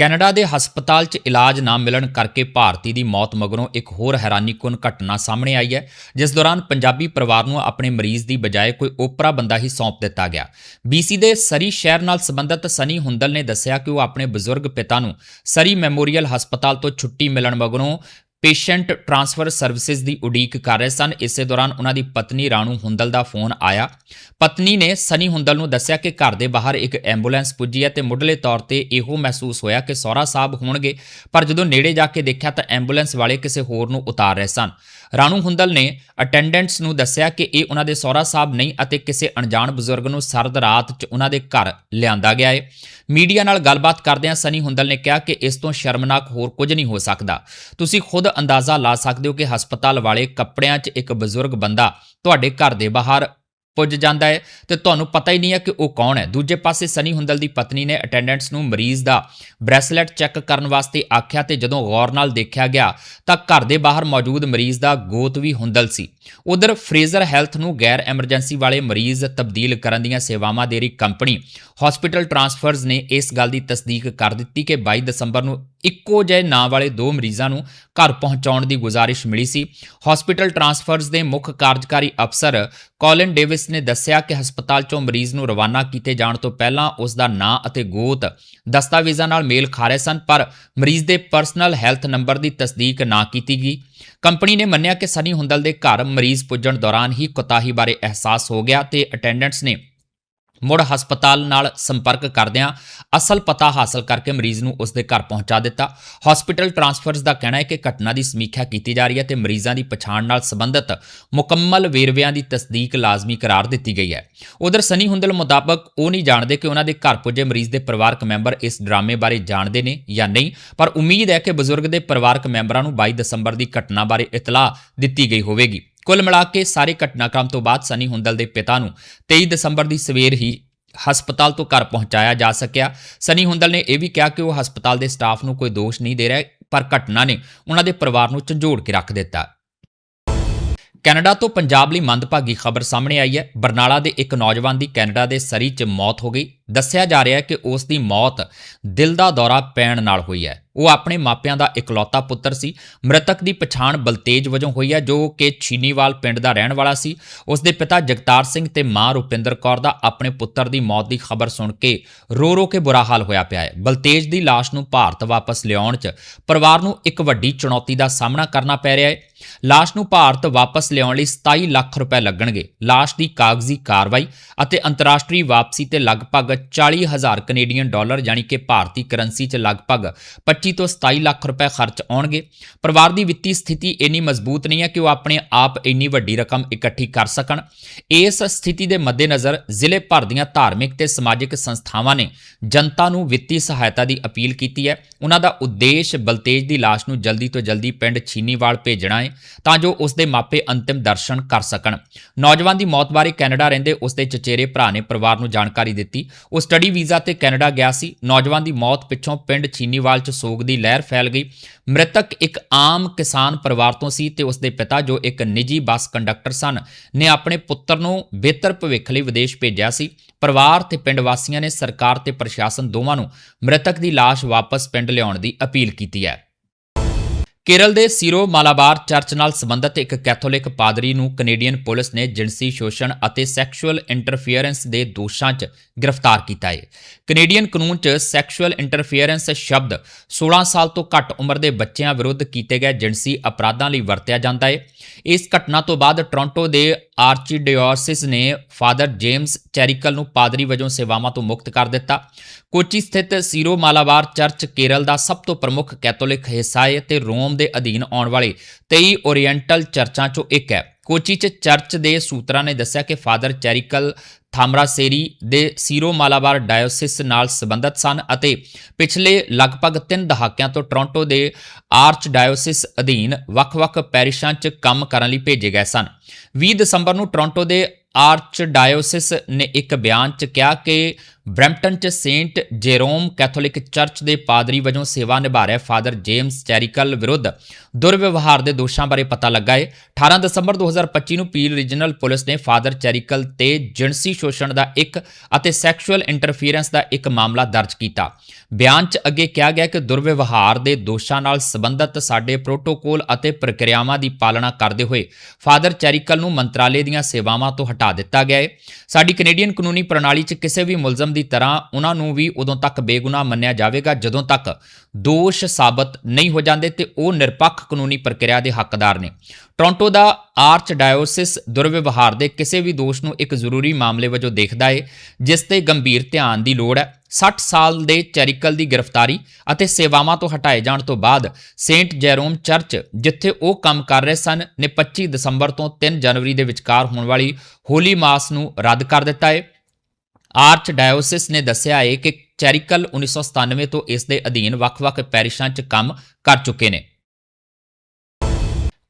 ਕੈਨੇਡਾ ਦੇ ਹਸਪਤਾਲ 'ਚ ਇਲਾਜ ਨਾ ਮਿਲਣ ਕਰਕੇ ਭਾਰਤੀ ਦੀ ਮੌਤ ਮਗਰੋਂ ਇੱਕ ਹੋਰ ਹੈਰਾਨੀਕੁਨ ਘਟਨਾ ਸਾਹਮਣੇ ਆਈ ਹੈ, ਜਿਸ ਦੌਰਾਨ ਪੰਜਾਬੀ ਪਰਿਵਾਰ ਨੂੰ ਆਪਣੇ ਮਰੀਜ਼ ਦੀ ਬਜਾਏ ਕੋਈ ਓਪਰਾ ਬੰਦਾ ਹੀ ਸੌਂਪ ਦਿੱਤਾ ਗਿਆ। ਬੀਸੀ ਦੇ ਸਰੀ ਸ਼ਹਿਰ ਨਾਲ ਸੰਬੰਧਿਤ ਸਨੀ ਹੁੰਦਲ ਨੇ ਦੱਸਿਆ ਕਿ ਉਹ ਆਪਣੇ ਬਜ਼ੁਰਗ ਪਿਤਾ ਨੂੰ ਸਰੀ ਮੈਮੋਰੀਅਲ ਹਸਪਤਾਲ ਤੋਂ ਛੁੱਟੀ ਮਿਲਣ ਮਗਰੋਂ ਪੇਸ਼ੈਂਟ ਟ੍ਰਾਂਸਫਰ ਸਰਵਿਸਿਜ਼ ਦੀ ਉਡੀਕ ਕਰ ਰਹੇ ਸਨ। ਇਸੇ ਦੌਰਾਨ ਉਹਨਾਂ ਦੀ ਪਤਨੀ ਰਾਣੂ ਹੁੰਦਲ ਦਾ ਫੋਨ ਆਇਆ। ਪਤਨੀ ਨੇ ਸਨੀ ਹੁੰਦਲ ਨੂੰ ਦੱਸਿਆ ਕਿ ਘਰ ਦੇ ਬਾਹਰ ਇੱਕ ਐਂਬੂਲੈਂਸ ਪੁੱਜੀ ਹੈ ਤੇ ਮੁੱਢਲੇ ਤੌਰ ਤੇ ਇਹੋ ਮਹਿਸੂਸ ਹੋਇਆ ਕਿ ਸਹੁਰਾ ਸਾਹਿਬ ਹੋਣਗੇ, ਪਰ ਜਦੋਂ ਨੇੜੇ ਜਾ ਕੇ ਦੇਖਿਆ ਤਾਂ ਐਂਬੂਲੈਂਸ ਵਾਲੇ ਕਿਸੇ ਹੋਰ ਨੂੰ ਉਤਾਰ ਰਹੇ ਸਨ। ਰਾਣੂ ਹੁੰਦਲ ਨੇ ਅਟੈਂਡੈਂਟਸ ਨੂੰ ਦੱਸਿਆ ਕਿ ਇਹ ਉਹਨਾਂ ਦੇ ਸਹੁਰਾ ਸਾਹਿਬ ਨਹੀਂ ਅਤੇ ਕਿਸੇ ਅਣਜਾਣ ਬਜ਼ੁਰਗ ਨੂੰ ਸਰਦ ਰਾਤ 'ਚ ਉਹਨਾਂ ਦੇ ਘਰ ਲਿਆਂਦਾ ਗਿਆ ਹੈ ਮੀਡੀਆ ਨਾਲ ਗੱਲਬਾਤ ਕਰਦਿਆਂ ਸਨੀ ਹੁੰਦਲ ਨੇ ਕਿਹਾ ਕਿ ਇਸ ਤੋਂ ਸ਼ਰਮਨਾਕ ਹੋਰ ਕੁਝ ਨਹੀਂ ਹੋ ਸਕਦਾ। ਤੁਸੀਂ ਖੁਦ ਅੰਦਾਜ਼ਾ ਲਾ ਸਕਦੇ ਹੋ ਕਿ ਹਸਪਤਾਲ ਵਾਲੇ ਕੱਪੜਿਆਂ 'ਚ ਇੱਕ ਬਜ਼ੁਰਗ ਬੰਦਾ ਤੁਹਾਡੇ ਘਰ ਦੇ ਬਾਹਰ ਪੁੱਜ ਜਾਂਦਾ ਹੈ ਤੇ ਤੁਹਾਨੂੰ ਪਤਾ ਹੀ ਨਹੀਂ ਹੈ ਕਿ ਉਹ ਕੌਣ ਹੈ। ਦੂਜੇ ਪਾਸੇ ਸਨੀ ਹੁੰਦਲ ਦੀ ਪਤਨੀ ਨੇ ਅਟੈਂਡੈਂਟਸ ਨੂੰ ਮਰੀਜ਼ ਦਾ ਬ੍ਰੈਸਲੇਟ ਚੈੱਕ ਕਰਨ ਵਾਸਤੇ ਆਖਿਆ ਤੇ ਜਦੋਂ ਗੌਰ ਨਾਲ ਦੇਖਿਆ ਗਿਆ ਤਾਂ ਘਰ ਦੇ ਬਾਹਰ ਮੌਜੂਦ ਮਰੀਜ਼ ਦਾ ਗੋਤ ਵੀ ਹੁੰਦਲ ਸੀ। ਉਧਰ ਫਰੇਜ਼ਰ ਹੈਲਥ ਨੂੰ ਗੈਰ ਐਮਰਜੈਂਸੀ ਵਾਲੇ ਮਰੀਜ਼ ਤਬਦੀਲ ਕਰਨ ਦੀਆਂ ਸੇਵਾਵਾਂ ਦੇ ਰਹੀ ਕੰਪਨੀ ਹਸਪੀਟਲ ਟਰਾਂਸਫਰਜ਼ ਨੇ ਇਸ ਗੱਲ ਦੀ ਤਸਦੀਕ ਕਰ ਦਿੱਤੀ ਕਿ 22 ਦਸੰਬਰ ਨੂੰ ਇੱਕੋ ਜਿਹੇ ਨਾਂ ਵਾਲੇ ਦੋ ਮਰੀਜ਼ਾਂ ਨੂੰ ਘਰ ਪਹੁੰਚਾਉਣ ਦੀ ਗੁਜ਼ਾਰਿਸ਼ ਮਿਲੀ ਸੀ। ਹਸਪੀਟਲ ਟਰਾਂਸਫਰਜ਼ ਦੇ ਮੁੱਖ ਕਾਰਜਕਾਰੀ ਅਫਸਰ ਕੋਲਿਨ ਡੇਵਿਸ ਨੇ ਦੱਸਿਆ ਕਿ ਹਸਪਤਾਲ ਚੋਂ ਮਰੀਜ਼ ਨੂੰ ਰਵਾਨਾ ਕੀਤੇ ਜਾਣ ਤੋਂ ਪਹਿਲਾਂ ਉਸ ਦਾ ਨਾਂ ਅਤੇ ਗੋਤ ਦਸਤਾਵੇਜ਼ਾਂ ਨਾਲ ਮੇਲ ਖਾ ਰਹੇ ਸਨ, ਪਰ ਮਰੀਜ਼ ਦੇ ਪਰਸਨਲ ਹੈਲਥ ਨੰਬਰ ਦੀ ਤਸਦੀਕ ਨਾ ਕੀਤੀ ਗਈ। ਕੰਪਨੀ ਨੇ ਮੰਨਿਆ ਕਿ ਸਨੀ ਹੁੰਦਲ ਦੇ ਘਰ ਮਰੀਜ਼ ਪੁੱਜਣ ਦੌਰਾਨ ਹੀ ਕੁਤਾਹੀ ਬਾਰੇ ਅਹਿਸਾਸ ਹੋ ਗਿਆ ਤੇ ਅਟੈਂਡੈਂਟਸ ਨੇ ਮੁੜ ਹਸਪਤਾਲ ਨਾਲ ਸੰਪਰਕ ਕਰਦਿਆਂ ਅਸਲ ਪਤਾ ਹਾਸਲ ਕਰਕੇ ਮਰੀਜ਼ ਨੂੰ ਉਸ ਦੇ ਘਰ ਪਹੁੰਚਾ ਦਿੱਤਾ। ਹਸਪੀਟਲ ਟਰਾਂਸਫਰਜ਼ ਦਾ ਕਹਿਣਾ ਹੈ ਕਿ ਘਟਨਾ ਦੀ ਸਮੀਖਿਆ ਕੀਤੀ ਜਾ ਰਹੀ ਹੈ ਤੇ ਮਰੀਜ਼ਾਂ ਦੀ ਪਛਾਣ ਨਾਲ ਸੰਬੰਧਿਤ ਮੁਕੰਮਲ ਵੇਰਵਿਆਂ ਦੀ ਤਸਦੀਕ ਲਾਜ਼ਮੀ ਕਰਾਰ ਦਿੱਤੀ ਗਈ ਹੈ। ਉਧਰ ਸਨੀ ਹੁੰਦਲ ਮੁਤਾਬਕ ਉਹ ਨਹੀਂ ਜਾਣਦੇ ਕਿ ਉਹਨਾਂ ਦੇ ਘਰ ਪੁੱਜੇ ਮਰੀਜ਼ ਦੇ ਪਰਿਵਾਰਕ ਮੈਂਬਰ ਇਸ ਡਰਾਮੇ ਬਾਰੇ ਜਾਣਦੇ ਨੇ ਜਾਂ ਨਹੀਂ, ਪਰ ਉਮੀਦ ਹੈ ਕਿ ਬਜ਼ੁਰਗ ਦੇ ਪਰਿਵਾਰਕ ਮੈਂਬਰਾਂ ਨੂੰ 22 ਦਸੰਬਰ ਦੀ ਘਟਨਾ ਬਾਰੇ ਇਤਲਾਹ ਦਿੱਤੀ ਗਈ ਹੋਵੇਗੀ। ਕੁੱਲ ਮਿਲਾ ਕੇ ਸਾਰੇ ਘਟਨਾਕ੍ਰਮ ਤੋਂ ਬਾਅਦ ਸਨੀ ਹੁੰਦਲ ਦੇ ਪਿਤਾ ਨੂੰ 23 ਦਸੰਬਰ ਦੀ ਸਵੇਰ ਹੀ ਹਸਪਤਾਲ ਤੋਂ ਘਰ ਪਹੁੰਚਾਇਆ ਜਾ ਸਕਿਆ। ਸਨੀ ਹੁੰਦਲ ਨੇ ਇਹ ਵੀ ਕਿਹਾ ਕਿ ਉਹ ਹਸਪਤਾਲ ਦੇ ਸਟਾਫ ਨੂੰ ਕੋਈ ਦੋਸ਼ ਨਹੀਂ ਦੇ ਰਿਹਾ, ਪਰ ਘਟਨਾ ਨੇ ਉਹਨਾਂ ਦੇ ਪਰਿਵਾਰ ਨੂੰ ਝੰਜੋੜ ਕੇ ਰੱਖ ਦਿੱਤਾ। ਕੈਨੇਡਾ ਤੋਂ ਪੰਜਾਬ ਲਈ ਮੰਦਭਾਗੀ ਖਬਰ ਸਾਹਮਣੇ ਆਈ ਹੈ। ਬਰਨਾਲਾ ਦੇ ਇੱਕ ਨੌਜਵਾਨ ਦੀ ਕੈਨੇਡਾ ਦੇ ਸਰੀ 'ਚ ਮੌਤ ਹੋ ਗਈ। ਦੱਸਿਆ ਜਾ ਰਿਹਾ ਹੈ ਕਿ ਉਸ ਦੀ ਮੌਤ ਦਿਲ ਦਾ ਦੌਰਾ ਪੈਣ ਨਾਲ ਹੋਈ ਹੈ। ਉਹ ਆਪਣੇ ਮਾਪਿਆਂ ਦਾ ਇਕਲੌਤਾ ਪੁੱਤਰ ਸੀ। ਮ੍ਰਿਤਕ ਦੀ ਪਛਾਣ ਬਲਤੇਜ ਵਜੋਂ ਹੋਈ ਹੈ, ਜੋ ਕਿ ਛੀਨੀਵਾਲ ਪਿੰਡ ਦਾ ਰਹਿਣ ਵਾਲਾ ਸੀ। ਉਸ ਦੇ ਪਿਤਾ ਜਗਤਾਰ ਸਿੰਘ ਤੇ ਮਾਂ ਰੁਪਿੰਦਰ ਕੌਰ ਦਾ ਆਪਣੇ ਪੁੱਤਰ ਦੀ ਮੌਤ ਦੀ ਖਬਰ ਸੁਣ ਕੇ ਰੋ ਰੋ ਕੇ ਬੁਰਾ ਹਾਲ ਹੋਇਆ ਪਿਆ ਹੈ। ਬਲਤੇਜ ਦੀ ਲਾਸ਼ ਨੂੰ ਭਾਰਤ ਵਾਪਸ ਲਿਆਉਣ 'ਚ ਪਰਿਵਾਰ ਨੂੰ ਇੱਕ ਵੱਡੀ ਚੁਣੌਤੀ ਦਾ ਸਾਹਮਣਾ ਕਰਨਾ ਪੈ ਰਿਹਾ ਹੈ। ਲਾਸ਼ ਨੂੰ ਭਾਰਤ ਵਾਪਸ ਲਿਆਉਣ ਲਈ 27 ਲੱਖ ਰੁਪਏ ਲੱਗਣਗੇ। ਲਾਸ਼ ਦੀ ਕਾਗਜ਼ੀ ਕਾਰਵਾਈ ਅਤੇ ਅੰਤਰਰਾਸ਼ਟਰੀ ਵਾਪਸੀ ਤੇ ਲਗਭਗ 40000 ਕੈਨੇਡੀਅਨ ਡਾਲਰ ਯਾਨੀ ਕਿ ਭਾਰਤੀ ਕਰੰਸੀ 'ਚ ਲਗਭਗ 25 ਤੋਂ 27 ਲੱਖ ਰੁਪਏ ਖਰਚ ਆਉਣਗੇ। ਪਰਿਵਾਰ ਦੀ ਵਿੱਤੀ ਸਥਿਤੀ ਇੰਨੀ ਮਜ਼ਬੂਤ ਨਹੀਂ ਹੈ ਕਿ ਉਹ ਆਪਣੇ ਆਪ ਇੰਨੀ ਵੱਡੀ ਰਕਮ ਇਕੱਠੀ ਕਰ ਸਕਣ। ਇਸ ਸਥਿਤੀ ਦੇ ਮੱਦੇਨਜ਼ਰ ਜ਼ਿਲ੍ਹੇ ਭਰ ਦੀਆਂ ਧਾਰਮਿਕ ਤੇ ਸਮਾਜਿਕ ਸੰਸਥਾਵਾਂ ਨੇ ਜਨਤਾ ਨੂੰ ਵਿੱਤੀ ਸਹਾਇਤਾ ਦੀ ਅਪੀਲ ਕੀਤੀ ਹੈ। ਉਹਨਾਂ ਦਾ ਉਦੇਸ਼ ਬਲਤੇਜ ਦੀ ਲਾਸ਼ ਨੂੰ ਜਲਦੀ ਤੋਂ ਜਲਦੀ ਪਿੰਡ ਛੀਨੀਵਾਲ ਭੇਜਣਾ ਹੈ ਤਾਂ ਜੋ ਉਸ ਦੇ ਮਾਪੇ ਅੰਤਿਮ ਦਰਸ਼ਨ ਕਰ ਸਕਣ। ਨੌਜਵਾਨ ਦੀ ਮੌਤ ਬਾਰੇ ਕੈਨੇਡਾ ਰਹਿੰਦੇ ਉਸ ਦੇ ਚਚੇਰੇ ਭਰਾ ਨੇ ਪਰਿਵਾਰ ਨੂੰ ਜਾਣਕਾਰੀ ਦਿੱਤੀ। ਉਹ ਸਟੱਡੀ ਵੀਜ਼ਾ ਤੇ ਕੈਨੇਡਾ ਗਿਆ ਸੀ। ਨੌਜਵਾਨ ਦੀ ਮੌਤ ਪਿੱਛੋਂ ਪਿੰਡ ਚੀਨੀਵਾਲ 'ਚ ਸੋਗ ਦੀ ਲਹਿਰ ਫੈਲ ਗਈ। ਮ੍ਰਿਤਕ ਇੱਕ ਆਮ ਕਿਸਾਨ ਪਰਿਵਾਰ ਤੋਂ ਸੀ ਤੇ ਉਸ ਦੇ ਪਿਤਾ, ਜੋ ਇੱਕ ਨਿੱਜੀ ਬੱਸ ਕੰਡਕਟਰ ਸਨ, ਨੇ ਆਪਣੇ ਪੁੱਤਰ ਨੂੰ ਬਿਹਤਰ ਭਵਿੱਖ ਲਈ ਵਿਦੇਸ਼ ਭੇਜਿਆ ਸੀ। ਪਰਿਵਾਰ ਤੇ ਪਿੰਡ ਵਾਸੀਆਂ ਨੇ ਸਰਕਾਰ ਤੇ ਪ੍ਰਸ਼ਾਸਨ ਦੋਵਾਂ ਨੂੰ ਮ੍ਰਿਤਕ ਦੀ ਲਾਸ਼ ਵਾਪਸ ਪਿੰਡ ਲਿਆਉਣ ਦੀ ਅਪੀਲ ਕੀਤੀ ਹੈ। ਕੇਰਲ ਦੇ ਸੀਰੋ ਮਾਲਾਬਾਰ ਚਰਚ ਨਾਲ ਸੰਬੰਧਿਤ ਇੱਕ ਕੈਥੋਲਿਕ ਪਾਦਰੀ ਨੂੰ ਕੈਨੇਡੀਅਨ ਪੁਲਿਸ ਨੇ ਜਿਨਸੀ ਸ਼ੋਸ਼ਣ ਅਤੇ ਸੈਕਸ਼ੂਅਲ ਇੰਟਰਫੀਅਰੈਂਸ ਦੇ ਦੋਸ਼ਾਂ 'ਚ ਗ੍ਰਿਫਤਾਰ ਕੀਤਾ ਹੈ। ਕੈਨੇਡੀਅਨ ਕਾਨੂੰਨ 'ਚ ਸੈਕਸ਼ੂਅਲ ਇੰਟਰਫੀਅਰੈਂਸ ਸ਼ਬਦ 16 ਸਾਲ ਤੋਂ ਘੱਟ ਉਮਰ ਦੇ ਬੱਚਿਆਂ ਵਿਰੁੱਧ ਕੀਤੇ ਗਏ ਜਿਨਸੀ ਅਪਰਾਧਾਂ ਲਈ ਵਰਤਿਆ ਜਾਂਦਾ ਹੈ। ਇਸ ਘਟਨਾ ਤੋਂ ਬਾਅਦ ਟੋਰਾਂਟੋ ਦੇ ਆਰਚੀਡਿਓਸਿਸ ਨੇ ਫਾਦਰ ਜੇਮਸ ਚੈਰੀਕਲ ਨੂੰ ਪਾਦਰੀ ਵਜੋਂ ਸੇਵਾਵਾਂ ਤੋਂ ਮੁਕਤ ਕਰ ਦਿੱਤਾ। ਕੋਚੀ ਸਥਿਤ ਸੀਰੋ ਮਾਲਾਬਾਰ ਚਰਚ ਕੇਰਲ ਦਾ ਸਭ ਤੋਂ ਪ੍ਰਮੁੱਖ ਕੈਥੋਲਿਕ ਹਿੱਸਾ ਹੈ ਤੇ ਰੋਮ ਦੇ ਅਧੀਨ ਆਉਣ ਵਾਲੇ 23 ਓਰੀਐਂਟਲ ਚਰਚਾਂ ਚੋਂ ਇੱਕ ਹੈ। ਕੋਚੀ 'ਚ ਚਰਚ ਦੇ ਸੂਤਰਾਂ ਨੇ ਦੱਸਿਆ ਕਿ ਫਾਦਰ ਚੈਰੀਕਲ ਥਾਮਰਾਸੇਰੀ ਦੇ ਸੀਰੋ ਮਾਲਾਬਾਰ ਡਾਇਓਸਿਸ ਨਾਲ ਸੰਬੰਧਿਤ ਸਨ ਅਤੇ ਪਿਛਲੇ ਲਗਭਗ 3 ਦਹਾਕਿਆਂ ਤੋਂ ਟੋਰਾਂਟੋ ਦੇ ਆਰਚ ਡਾਇਓਸਿਸ ਅਧੀਨ ਵੱਖ-ਵੱਖ ਪੈਰਿਸ਼ਾਂ 'ਚ ਕੰਮ ਕਰਨ ਲਈ ਭੇਜੇ ਗਏ ਸਨ। 20 ਦਸੰਬਰ ਨੂੰ ਟੋਰਾਂਟੋ ਦੇ ਆਰਚ ਡਾਇਓਸਿਸ ਨੇ ਇੱਕ ਬਿਆਨ 'ਚ ਕਿਹਾ ਕਿ ਬ੍ਰੈਂਪਟਨ 'ਚ ਸੇਂਟ ਜੇਰੋਮ ਕੈਥੋਲਿਕ ਚਰਚ ਦੇ ਪਾਦਰੀ ਵਜੋਂ ਸੇਵਾ ਨਿਭਾ ਰਿਹਾ ਫਾਦਰ ਜੇਮਸ ਚੈਰੀਕਲ ਵਿਰੁੱਧ ਦੁਰਵਿਵਹਾਰ ਦੇ ਦੋਸ਼ਾਂ ਬਾਰੇ ਪਤਾ ਲੱਗਾ ਹੈ 18 ਦਸੰਬਰ 2025 ਨੂੰ ਪੀਲ ਰੀਜਨਲ ਪੁਲਿਸ ਨੇ ਫਾਦਰ ਚੈਰੀਕਲ ਤੇ ਜਿਣਸੀ ਸ਼ੋਸ਼ਣ ਦਾ ਇੱਕ ਅਤੇ ਸੈਕਸ਼ੂਅਲ ਇੰਟਰਫੀਰੈਂਸ ਦਾ ਇੱਕ ਮਾਮਲਾ ਦਰਜ ਕੀਤਾ। ਬਿਆਨ 'ਚ ਅੱਗੇ ਕਿਹਾ ਗਿਆ ਕਿ ਦੁਰਵਿਵਹਾਰ ਦੇ ਦੋਸ਼ਾਂ ਨਾਲ ਸੰਬੰਧਿਤ ਸਾਡੇ ਪ੍ਰੋਟੋਕੋਲ ਅਤੇ ਪ੍ਰਕਿਰਿਆਵਾਂ ਦੀ ਪਾਲਣਾ ਕਰਦੇ ਹੋਏ ਫਾਦਰ ਚੈਰੀਕਲ ਨੂੰ ਮੰਤਰਾਲੇ ਦੀਆਂ ਸੇਵਾਵਾਂ ਤੋਂ ਹਟਾ ਦਿੱਤਾ ਗਿਆ ਹੈ ਸਾਡੀ ਕੈਨੇਡੀਅਨ ਕਾਨੂੰਨੀ ਪ੍ਰਣਾਲੀ 'ਚ ਕਿਸੇ ਵੀ ਮੁਲਜ਼ਮ ਦੀ ਤਰ੍ਹਾਂ ਉਹਨਾਂ ਨੂੰ ਵੀ ਉਦੋਂ ਤੱਕ ਬੇਗੁਨਾਹ ਮੰਨਿਆ ਜਾਵੇਗਾ। ਜਦੋਂ ਤੱਕ ਦੋਸ਼ ਸਾਬਤ ਨਹੀਂ ਹੋ ਜਾਂਦੇ ਤੇ ਉਹ ਨਿਰਪੱਖ ਕਾਨੂੰਨੀ ਪ੍ਰਕਿਰਿਆ ਦੇ ਹੱਕਦਾਰ ਨੇ। ਟੋਰਾਂਟੋ ਦਾ ਆਰਚ ਡਾਇਓਸਿਸ ਦੁਰਵਿਵਹਾਰ ਦੇ ਕਿਸੇ ਵੀ ਦੋਸ਼ ਨੂੰ ਇੱਕ ਜ਼ਰੂਰੀ ਮਾਮਲੇ ਵਜੋਂ ਦੇਖਦਾ ਹੈ ਜਿਸ ਤੇ ਗੰਭੀਰ ਧਿਆਨ ਦੀ ਲੋੜ ਹੈ। 60 ਸਾਲ ਦੇ ਚੈਰੀਕਲ ਦੀ ਗ੍ਰਿਫਤਾਰੀ ਅਤੇ ਸੇਵਾਵਾਂ ਤੋਂ ਹਟਾਏ ਜਾਣ ਤੋਂ ਬਾਅਦ ਸੇਂਟ ਜੈਰੋਮ ਚਰਚ, ਜਿੱਥੇ ਉਹ ਕੰਮ ਕਰ ਰਹੇ ਸਨ, ਨੇ 25 ਦਸੰਬਰ ਤੋਂ 3 ਜਨਵਰੀ ਦੇ ਵਿਚਕਾਰ ਹੋਣ ਵਾਲੀ ਹੋਲੀ ਮਾਸ ਨੂੰ ਰੱਦ ਕਰ ਦਿੱਤਾ ਹੈ ਆਰਚ ਡਾਇਓਸਿਸ ਨੇ ਦੱਸਿਆ ਹੈ ਕਿ ਚੈਰੀਕਲ 1997 ਤੋਂ ਇਸ ਦੇ ਅਧੀਨ ਵੱਖ-ਵੱਖ ਪੈਰਿਸ਼ਾਂ 'ਚ ਕੰਮ ਕਰ ਚੁੱਕੇ ਨੇ।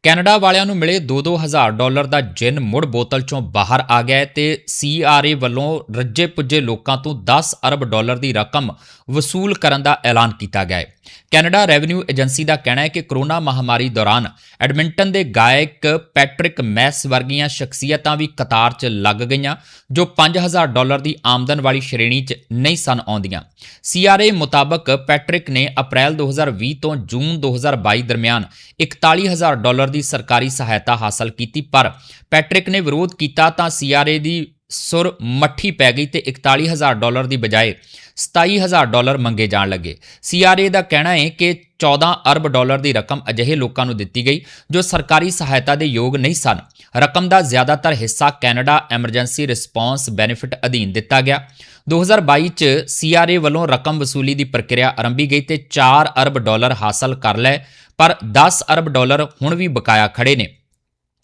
ਕੈਨੇਡਾ ਵਾਲਿਆਂ ਨੂੰ ਮਿਲੇ 2-2000 ਡਾਲਰ ਦਾ ਜਿਨ ਮੁੜ ਬੋਤਲ ਚੋਂ ਬਾਹਰ ਆ ਗਿਆ ਹੈ ਤੇ ਸੀਆਰਏ ਵੱਲੋਂ ਰੱਜੇ ਪੁੱਜੇ ਲੋਕਾਂ ਤੋਂ 10 ਅਰਬ ਡਾਲਰ ਦੀ ਰਕਮ ਵਸੂਲ ਕਰਨ ਦਾ ਐਲਾਨ ਕੀਤਾ ਗਿਆ ਹੈ ਕੈਨੇਡਾ ਰੈਵਨਿਊ ਏਜੰਸੀ ਦਾ ਕਹਿਣਾ ਹੈ ਕਿ ਕਰੋਨਾ ਮਹਾਮਾਰੀ ਦੌਰਾਨ ਐਡਮਿੰਟਨ ਦੇ ਗਾਇਕ ਪੈਟ੍ਰਿਕ ਮੈਸ ਵਰਗੀਆਂ ਸ਼ਖਸੀਅਤਾਂ ਵੀ ਕਤਾਰ 'ਚ ਲੱਗ ਗਈਆਂ, ਜੋ 5000 ਡਾਲਰ ਦੀ ਆਮਦਨ ਵਾਲੀ ਸ਼੍ਰੇਣੀ 'ਚ ਨਹੀਂ ਸਨ ਆਉਂਦੀਆਂ। ਸੀਆਰਏ ਮੁਤਾਬਕ ਪੈਟ੍ਰਿਕ ਨੇ ਅਪ੍ਰੈਲ 2020 ਤੋਂ ਜੂਨ 2022 ਦਰਮਿਆਨ 41000 ਡਾਲਰ ਦੀ ਸਰਕਾਰੀ ਸਹਾਇਤਾ ਹਾਸਲ ਕੀਤੀ, ਪਰ ਪੈਟ੍ਰਿਕ ਨੇ ਵਿਰੋਧ ਕੀਤਾ ਤਾਂ ਸੀਆਰਏ ਦੀ ਸੁਰ ਮੱਠੀ ਪੈ ਗਈ ਤੇ 41000 ਡਾਲਰ ਦੀ ਬਜਾਏ 27000 ਡਾਲਰ ਮੰਗੇ ਜਾਣ ਲੱਗੇ। ਸੀਆਰਏ ਦਾ ਕਹਿਣਾ ਹੈ ਕਿ 14 ਅਰਬ ਡਾਲਰ ਦੀ ਰਕਮ ਅਜਿਹੇ ਲੋਕਾਂ ਨੂੰ ਦਿੱਤੀ ਗਈ ਜੋ ਸਰਕਾਰੀ ਸਹਾਇਤਾ ਦੇ ਯੋਗ ਨਹੀਂ ਸਨ। ਰਕਮ ਦਾ ਜ਼ਿਆਦਾਤਰ ਹਿੱਸਾ ਕੈਨੇਡਾ ਐਮਰਜੈਂਸੀ ਰਿਸਪੌਂਸ ਬੈਨੀਫਿਟ ਅਧੀਨ ਦਿੱਤਾ ਗਿਆ। 2022 ਚ ਸੀਆਰਏ ਵੱਲੋਂ ਰਕਮ ਵਸੂਲੀ ਦੀ ਪ੍ਰਕਿਰਿਆ ਆਰੰਭੀ ਗਈ ਤੇ 4 ਅਰਬ ਡਾਲਰ ਹਾਸਲ ਕਰ ਲਏ, ਪਰ 10 ਅਰਬ ਡਾਲਰ ਹੁਣ ਵੀ ਬਕਾਇਆ ਖੜੇ ਨੇ।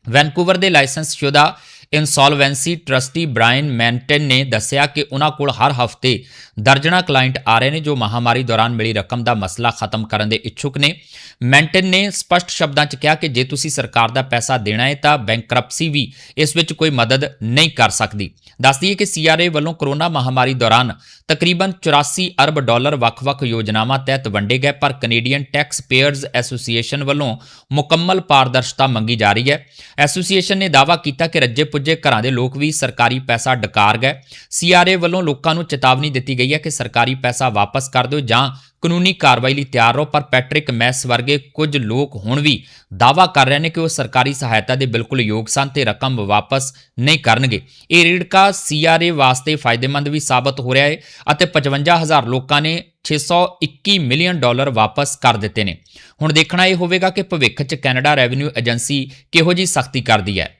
ਵੈਨਕੂਵਰ ਦੇ ਲਾਇਸੈਂਸ ਸ਼ੁਦਾ ਇਨਸੋਲਵੈਂਸੀ ਟਰਸਟੀ ਬ੍ਰਾਇਨ ਮੈਂਟਨ ਨੇ ਦੱਸਿਆ ਕਿ ਉਹਨਾਂ ਕੋਲ ਹਰ ਹਫ਼ਤੇ ਦਰਜਨਾ ਕਲਾਇੰਟ ਆ ਰਹੇ ਨੇ ਜੋ ਮਹਾਮਾਰੀ ਦੌਰਾਨ ਮਿਲੀ ਰਕਮ ਦਾ ਮਸਲਾ ਖਤਮ ਕਰਨ ਦੇ ਇੱਛੁਕ ਨੇ। ਮੈਂਟਨ ਨੇ ਸਪਸ਼ਟ ਸ਼ਬਦਾਂ 'ਚ ਕਿਹਾ ਕਿ ਜੇ ਤੁਸੀਂ ਸਰਕਾਰ ਦਾ ਪੈਸਾ ਦੇਣਾ ਹੈ ਤਾਂ ਬੈਂਕਰਪਸੀ ਵੀ ਇਸ ਵਿੱਚ ਕੋਈ ਮਦਦ ਨਹੀਂ ਕਰ ਸਕਦੀ। ਦੱਸਦੀ ਹੈ ਕਿ ਸੀਆਰਏ ਵੱਲੋਂ ਕੋਰੋਨਾ ਮਹਾਮਾਰੀ ਦੌਰਾਨ ਤਕਰੀਬਨ 84 ਅਰਬ ਡਾਲਰ ਵੱਖ-ਵੱਖ ਯੋਜਨਾਵਾਂ ਤਹਿਤ ਵੰਡੇ ਗਏ, ਪਰ ਕੈਨੇਡੀਅਨ ਟੈਕਸ ਪੇਅਰਜ਼ ਐਸੋਸੀਏਸ਼ਨ ਵੱਲੋਂ ਮੁਕੰਮਲ ਪਾਰਦਰਸ਼ਤਾ ਮੰਗੀ ਜਾ ਰਹੀ ਹੈ। ਐਸੋਸੀਏਸ਼ਨ ਨੇ ਦਾਅਵਾ ਕੀਤਾ ਕਿ ਰੱਜੇ ਪੁੱਜੇ ਘਰਾਂ ਦੇ ਲੋਕ ਵੀ ਸਰਕਾਰੀ ਪੈਸਾ ਡਕਾਰ ਗਏ। ਸੀਆਰਏ ਵੱਲੋਂ ਲੋਕਾਂ ਨੂੰ ਚੇਤਾਵਨੀ ਦਿੱਤੀ ਗਈ ਹੈ ਕਿ ਸਰਕਾਰੀ ਪੈਸਾ ਵਾਪਸ ਕਰ ਦਿਓ ਜਾਂ ਕਾਨੂੰਨੀ ਕਾਰਵਾਈ ਲਈ ਤਿਆਰ ਰਹੋ, ਪਰ ਪੈਟ੍ਰਿਕ ਮੈਸ ਵਰਗੇ ਕੁਝ ਲੋਕ ਹੁਣ ਵੀ ਦਾਅਵਾ ਕਰ ਰਹੇ ਨੇ ਕਿ ਉਹ ਸਰਕਾਰੀ ਸਹਾਇਤਾ ਦੇ ਬਿਲਕੁਲ ਯੋਗ ਸਨ ਤੇ ਰਕਮ ਵਾਪਸ ਨਹੀਂ ਕਰਨਗੇ। ਇਹ ਰੀੜਕਾ ਸੀਆਰਏ ਵਾਸਤੇ ਫਾਇਦੇਮੰਦ ਵੀ ਸਾਬਤ ਹੋ ਰਿਹਾ ਹੈ ਅਤੇ 55000 ਲੋਕਾਂ ਨੇ 621 ਮਿਲੀਅਨ ਡਾਲਰ ਵਾਪਸ ਕਰ ਦਿੱਤੇ ਨੇ। ਹੁਣ ਦੇਖਣਾ ਇਹ ਹੋਵੇਗਾ ਕਿ ਭਵਿੱਖ 'ਚ ਕੈਨੇਡਾ ਰੈਵਨਿਊ ਏਜੰਸੀ ਕਿਹੋ ਜੀ ਸਖਤੀ ਕਰਦੀ ਹੈ।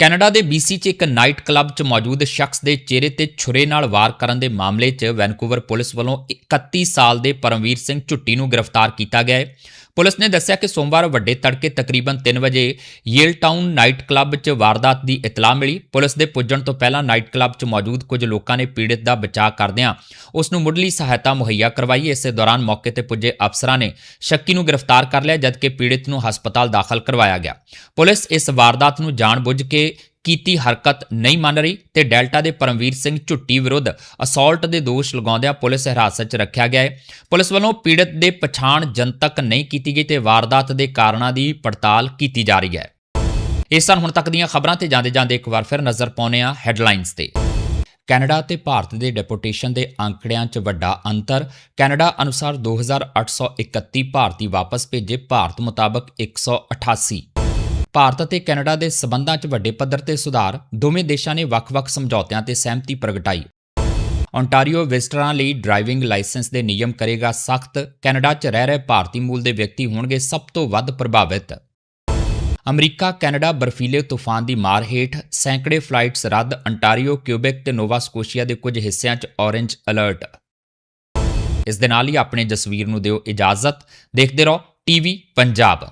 ਕੈਨੇਡਾ ਦੇ BC 'ਚ ਇੱਕ ਨਾਈਟ ਕਲੱਬ 'ਚ ਮੌਜੂਦ ਸ਼ਖਸ ਦੇ ਚਿਹਰੇ ਤੇ ਛੁਰੇ ਨਾਲ ਵਾਰ ਕਰਨ ਦੇ ਮਾਮਲੇ 'ਚ ਵੈਨਕੂਵਰ ਪੁਲਿਸ ਵੱਲੋਂ 31 ਸਾਲ ਦੇ ਪਰਮਵੀਰ ਸਿੰਘ ਝੁੱਟੀ ਨੂੰ ਗ੍ਰਿਫਤਾਰ ਕੀਤਾ ਗਿਆ ਹੈ। ਪੁਲਿਸ ਨੇ ਦੱਸਿਆ ਕਿ ਸੋਮਵਾਰ ਵੱਡੇ ਤੜਕੇ ਤਕਰੀਬਨ 3 ਵਜੇ ਯੇਲ ਟਾਊਨ ਨਾਈਟ ਕਲੱਬ 'ਚ ਵਾਰਦਾਤ ਦੀ ਇਤਲਾਹ ਮਿਲੀ। ਪੁਲਿਸ ਦੇ ਪੁੱਜਣ ਤੋਂ ਪਹਿਲਾਂ ਨਾਈਟ ਕਲੱਬ 'ਚ ਮੌਜੂਦ ਕੁਝ ਲੋਕਾਂ ਨੇ ਪੀੜਤ ਦਾ ਬਚਾਅ ਕਰਦਿਆਂ ਉਸ ਨੂੰ ਮੁੱਢਲੀ ਸਹਾਇਤਾ ਮੁਹੱਈਆ ਕਰਵਾਈ। ਇਸੇ ਦੌਰਾਨ ਮੌਕੇ ਤੇ ਪੁੱਜੇ ਅਫਸਰਾਂ ਨੇ ਸ਼ੱਕੀ ਨੂੰ ਗ੍ਰਿਫਤਾਰ ਕਰ ਲਿਆ, ਜਦਕਿ ਪੀੜਤ ਨੂੰ ਹਸਪਤਾਲ ਦਾਖਲ ਕਰਵਾਇਆ ਗਿਆ। ਪੁਲਿਸ ਇਸ ਵਾਰਦਾਤ ਨੂੰ ਜਾਣਬੁੱਝ ਕੇ ਕੀਤੀ ਹਰਕਤ ਨਹੀਂ ਮੰਨ ਰਹੀ ਤੇ ਡੈਲਟਾ ਦੇ ਪਰਮਵੀਰ ਸਿੰਘ ਝੁੱਟੀ ਵਿਰੁੱਧ ਅਸੌਲਟ ਦੇ ਦੋਸ਼ ਲਗਾਉਂਦਿਆਂ ਪੁਲਿਸ ਹਿਰਾਸਤ 'ਚ ਰੱਖਿਆ ਗਿਆ ਹੈ। ਪੁਲਿਸ ਵੱਲੋਂ ਪੀੜਤ ਦੇ ਪਛਾਣ ਜਨਤਕ ਨਹੀਂ ਕੀਤੀ ਗਈ ਤੇ ਵਾਰਦਾਤ ਦੇ ਕਾਰਨਾਂ ਦੀ ਪੜਤਾਲ ਕੀਤੀ ਜਾ ਰਹੀ ਹੈ। ਇਸ ਸਨ ਹੁਣ ਤੱਕ ਦੀਆਂ ਖਬਰਾਂ ਤੇ ਜਾਂਦੇ ਜਾਂਦੇ ਇੱਕ ਵਾਰ ਫਿਰ ਨਜ਼ਰ ਪਾਉਂਦੇ ਹਾਂ ਹੈਡਲਾਈਨਸ ਤੇ। ਕੈਨੇਡਾ ਤੇ ਭਾਰਤ ਦੇ ਡੈਪੂਟੇਸ਼ਨ ਦੇ ਅੰਕੜਿਆਂ 'ਚ ਵੱਡਾ ਅੰਤਰ। ਕੈਨੇਡਾ ਅਨੁਸਾਰ 2831 ਭਾਰਤੀ ਵਾਪਸ ਭੇਜੇ, ਭਾਰਤ ਮੁਤਾਬਕ 188 ਭਾਰਤ ਅਤੇ ਕੈਨੇਡਾ ਦੇ ਸਬੰਧਾਂ 'ਚ ਵੱਡੇ ਪੱਧਰ ਤੇ ਸੁਧਾਰ, ਦੋਵੇਂ ਦੇਸ਼ਾਂ ਨੇ ਵੱਖ-ਵੱਖ ਸਮਝੌਤਿਆਂ ਤੇ ਸਹਿਮਤੀ ਪ੍ਰਗਟਾਈ। ਓਨਟਾਰੀਓ ਵਿਜ਼ਟਰਾਂ ਲਈ ਡਰਾਈਵਿੰਗ ਲਾਇਸੈਂਸ ਦੇ ਨਿਯਮ ਕਰੇਗਾ ਸਖਤ, ਕੈਨੇਡਾ 'ਚ ਰਹਿ ਰਹੇ ਭਾਰਤੀ ਮੂਲ ਦੇ ਵਿਅਕਤੀ ਹੋਣਗੇ ਸਭ ਤੋਂ ਵੱਧ ਪ੍ਰਭਾਵਿਤ। ਅਮਰੀਕਾ, ਕੈਨੇਡਾ ਬਰਫੀਲੇ ਤੂਫਾਨ ਦੀ ਮਾਰ ਹੇਠ ਸੈਂਕੜੇ ਫਲਾਈਟਸ ਰੱਦ ਅੰਟਾਰੀਓ ਕਿਊਬੈਕ ਤੇ ਨੋਵਾ ਸਕੋਸ਼ੀਆ ਦੇ ਕੁਝ ਹਿੱਸਿਆਂ 'ਚ ਔਰੇਂਜ ਅਲਰਟ। ਇਸ ਦੇ ਨਾਲ ਹੀ ਆਪਣੇ ਜਸਵੀਰ ਨੂੰ ਦਿਓ ਇਜਾਜ਼ਤ। ਦੇਖਦੇ ਰਹੋ, ਟੀਵੀ ਪੰਜਾਬ।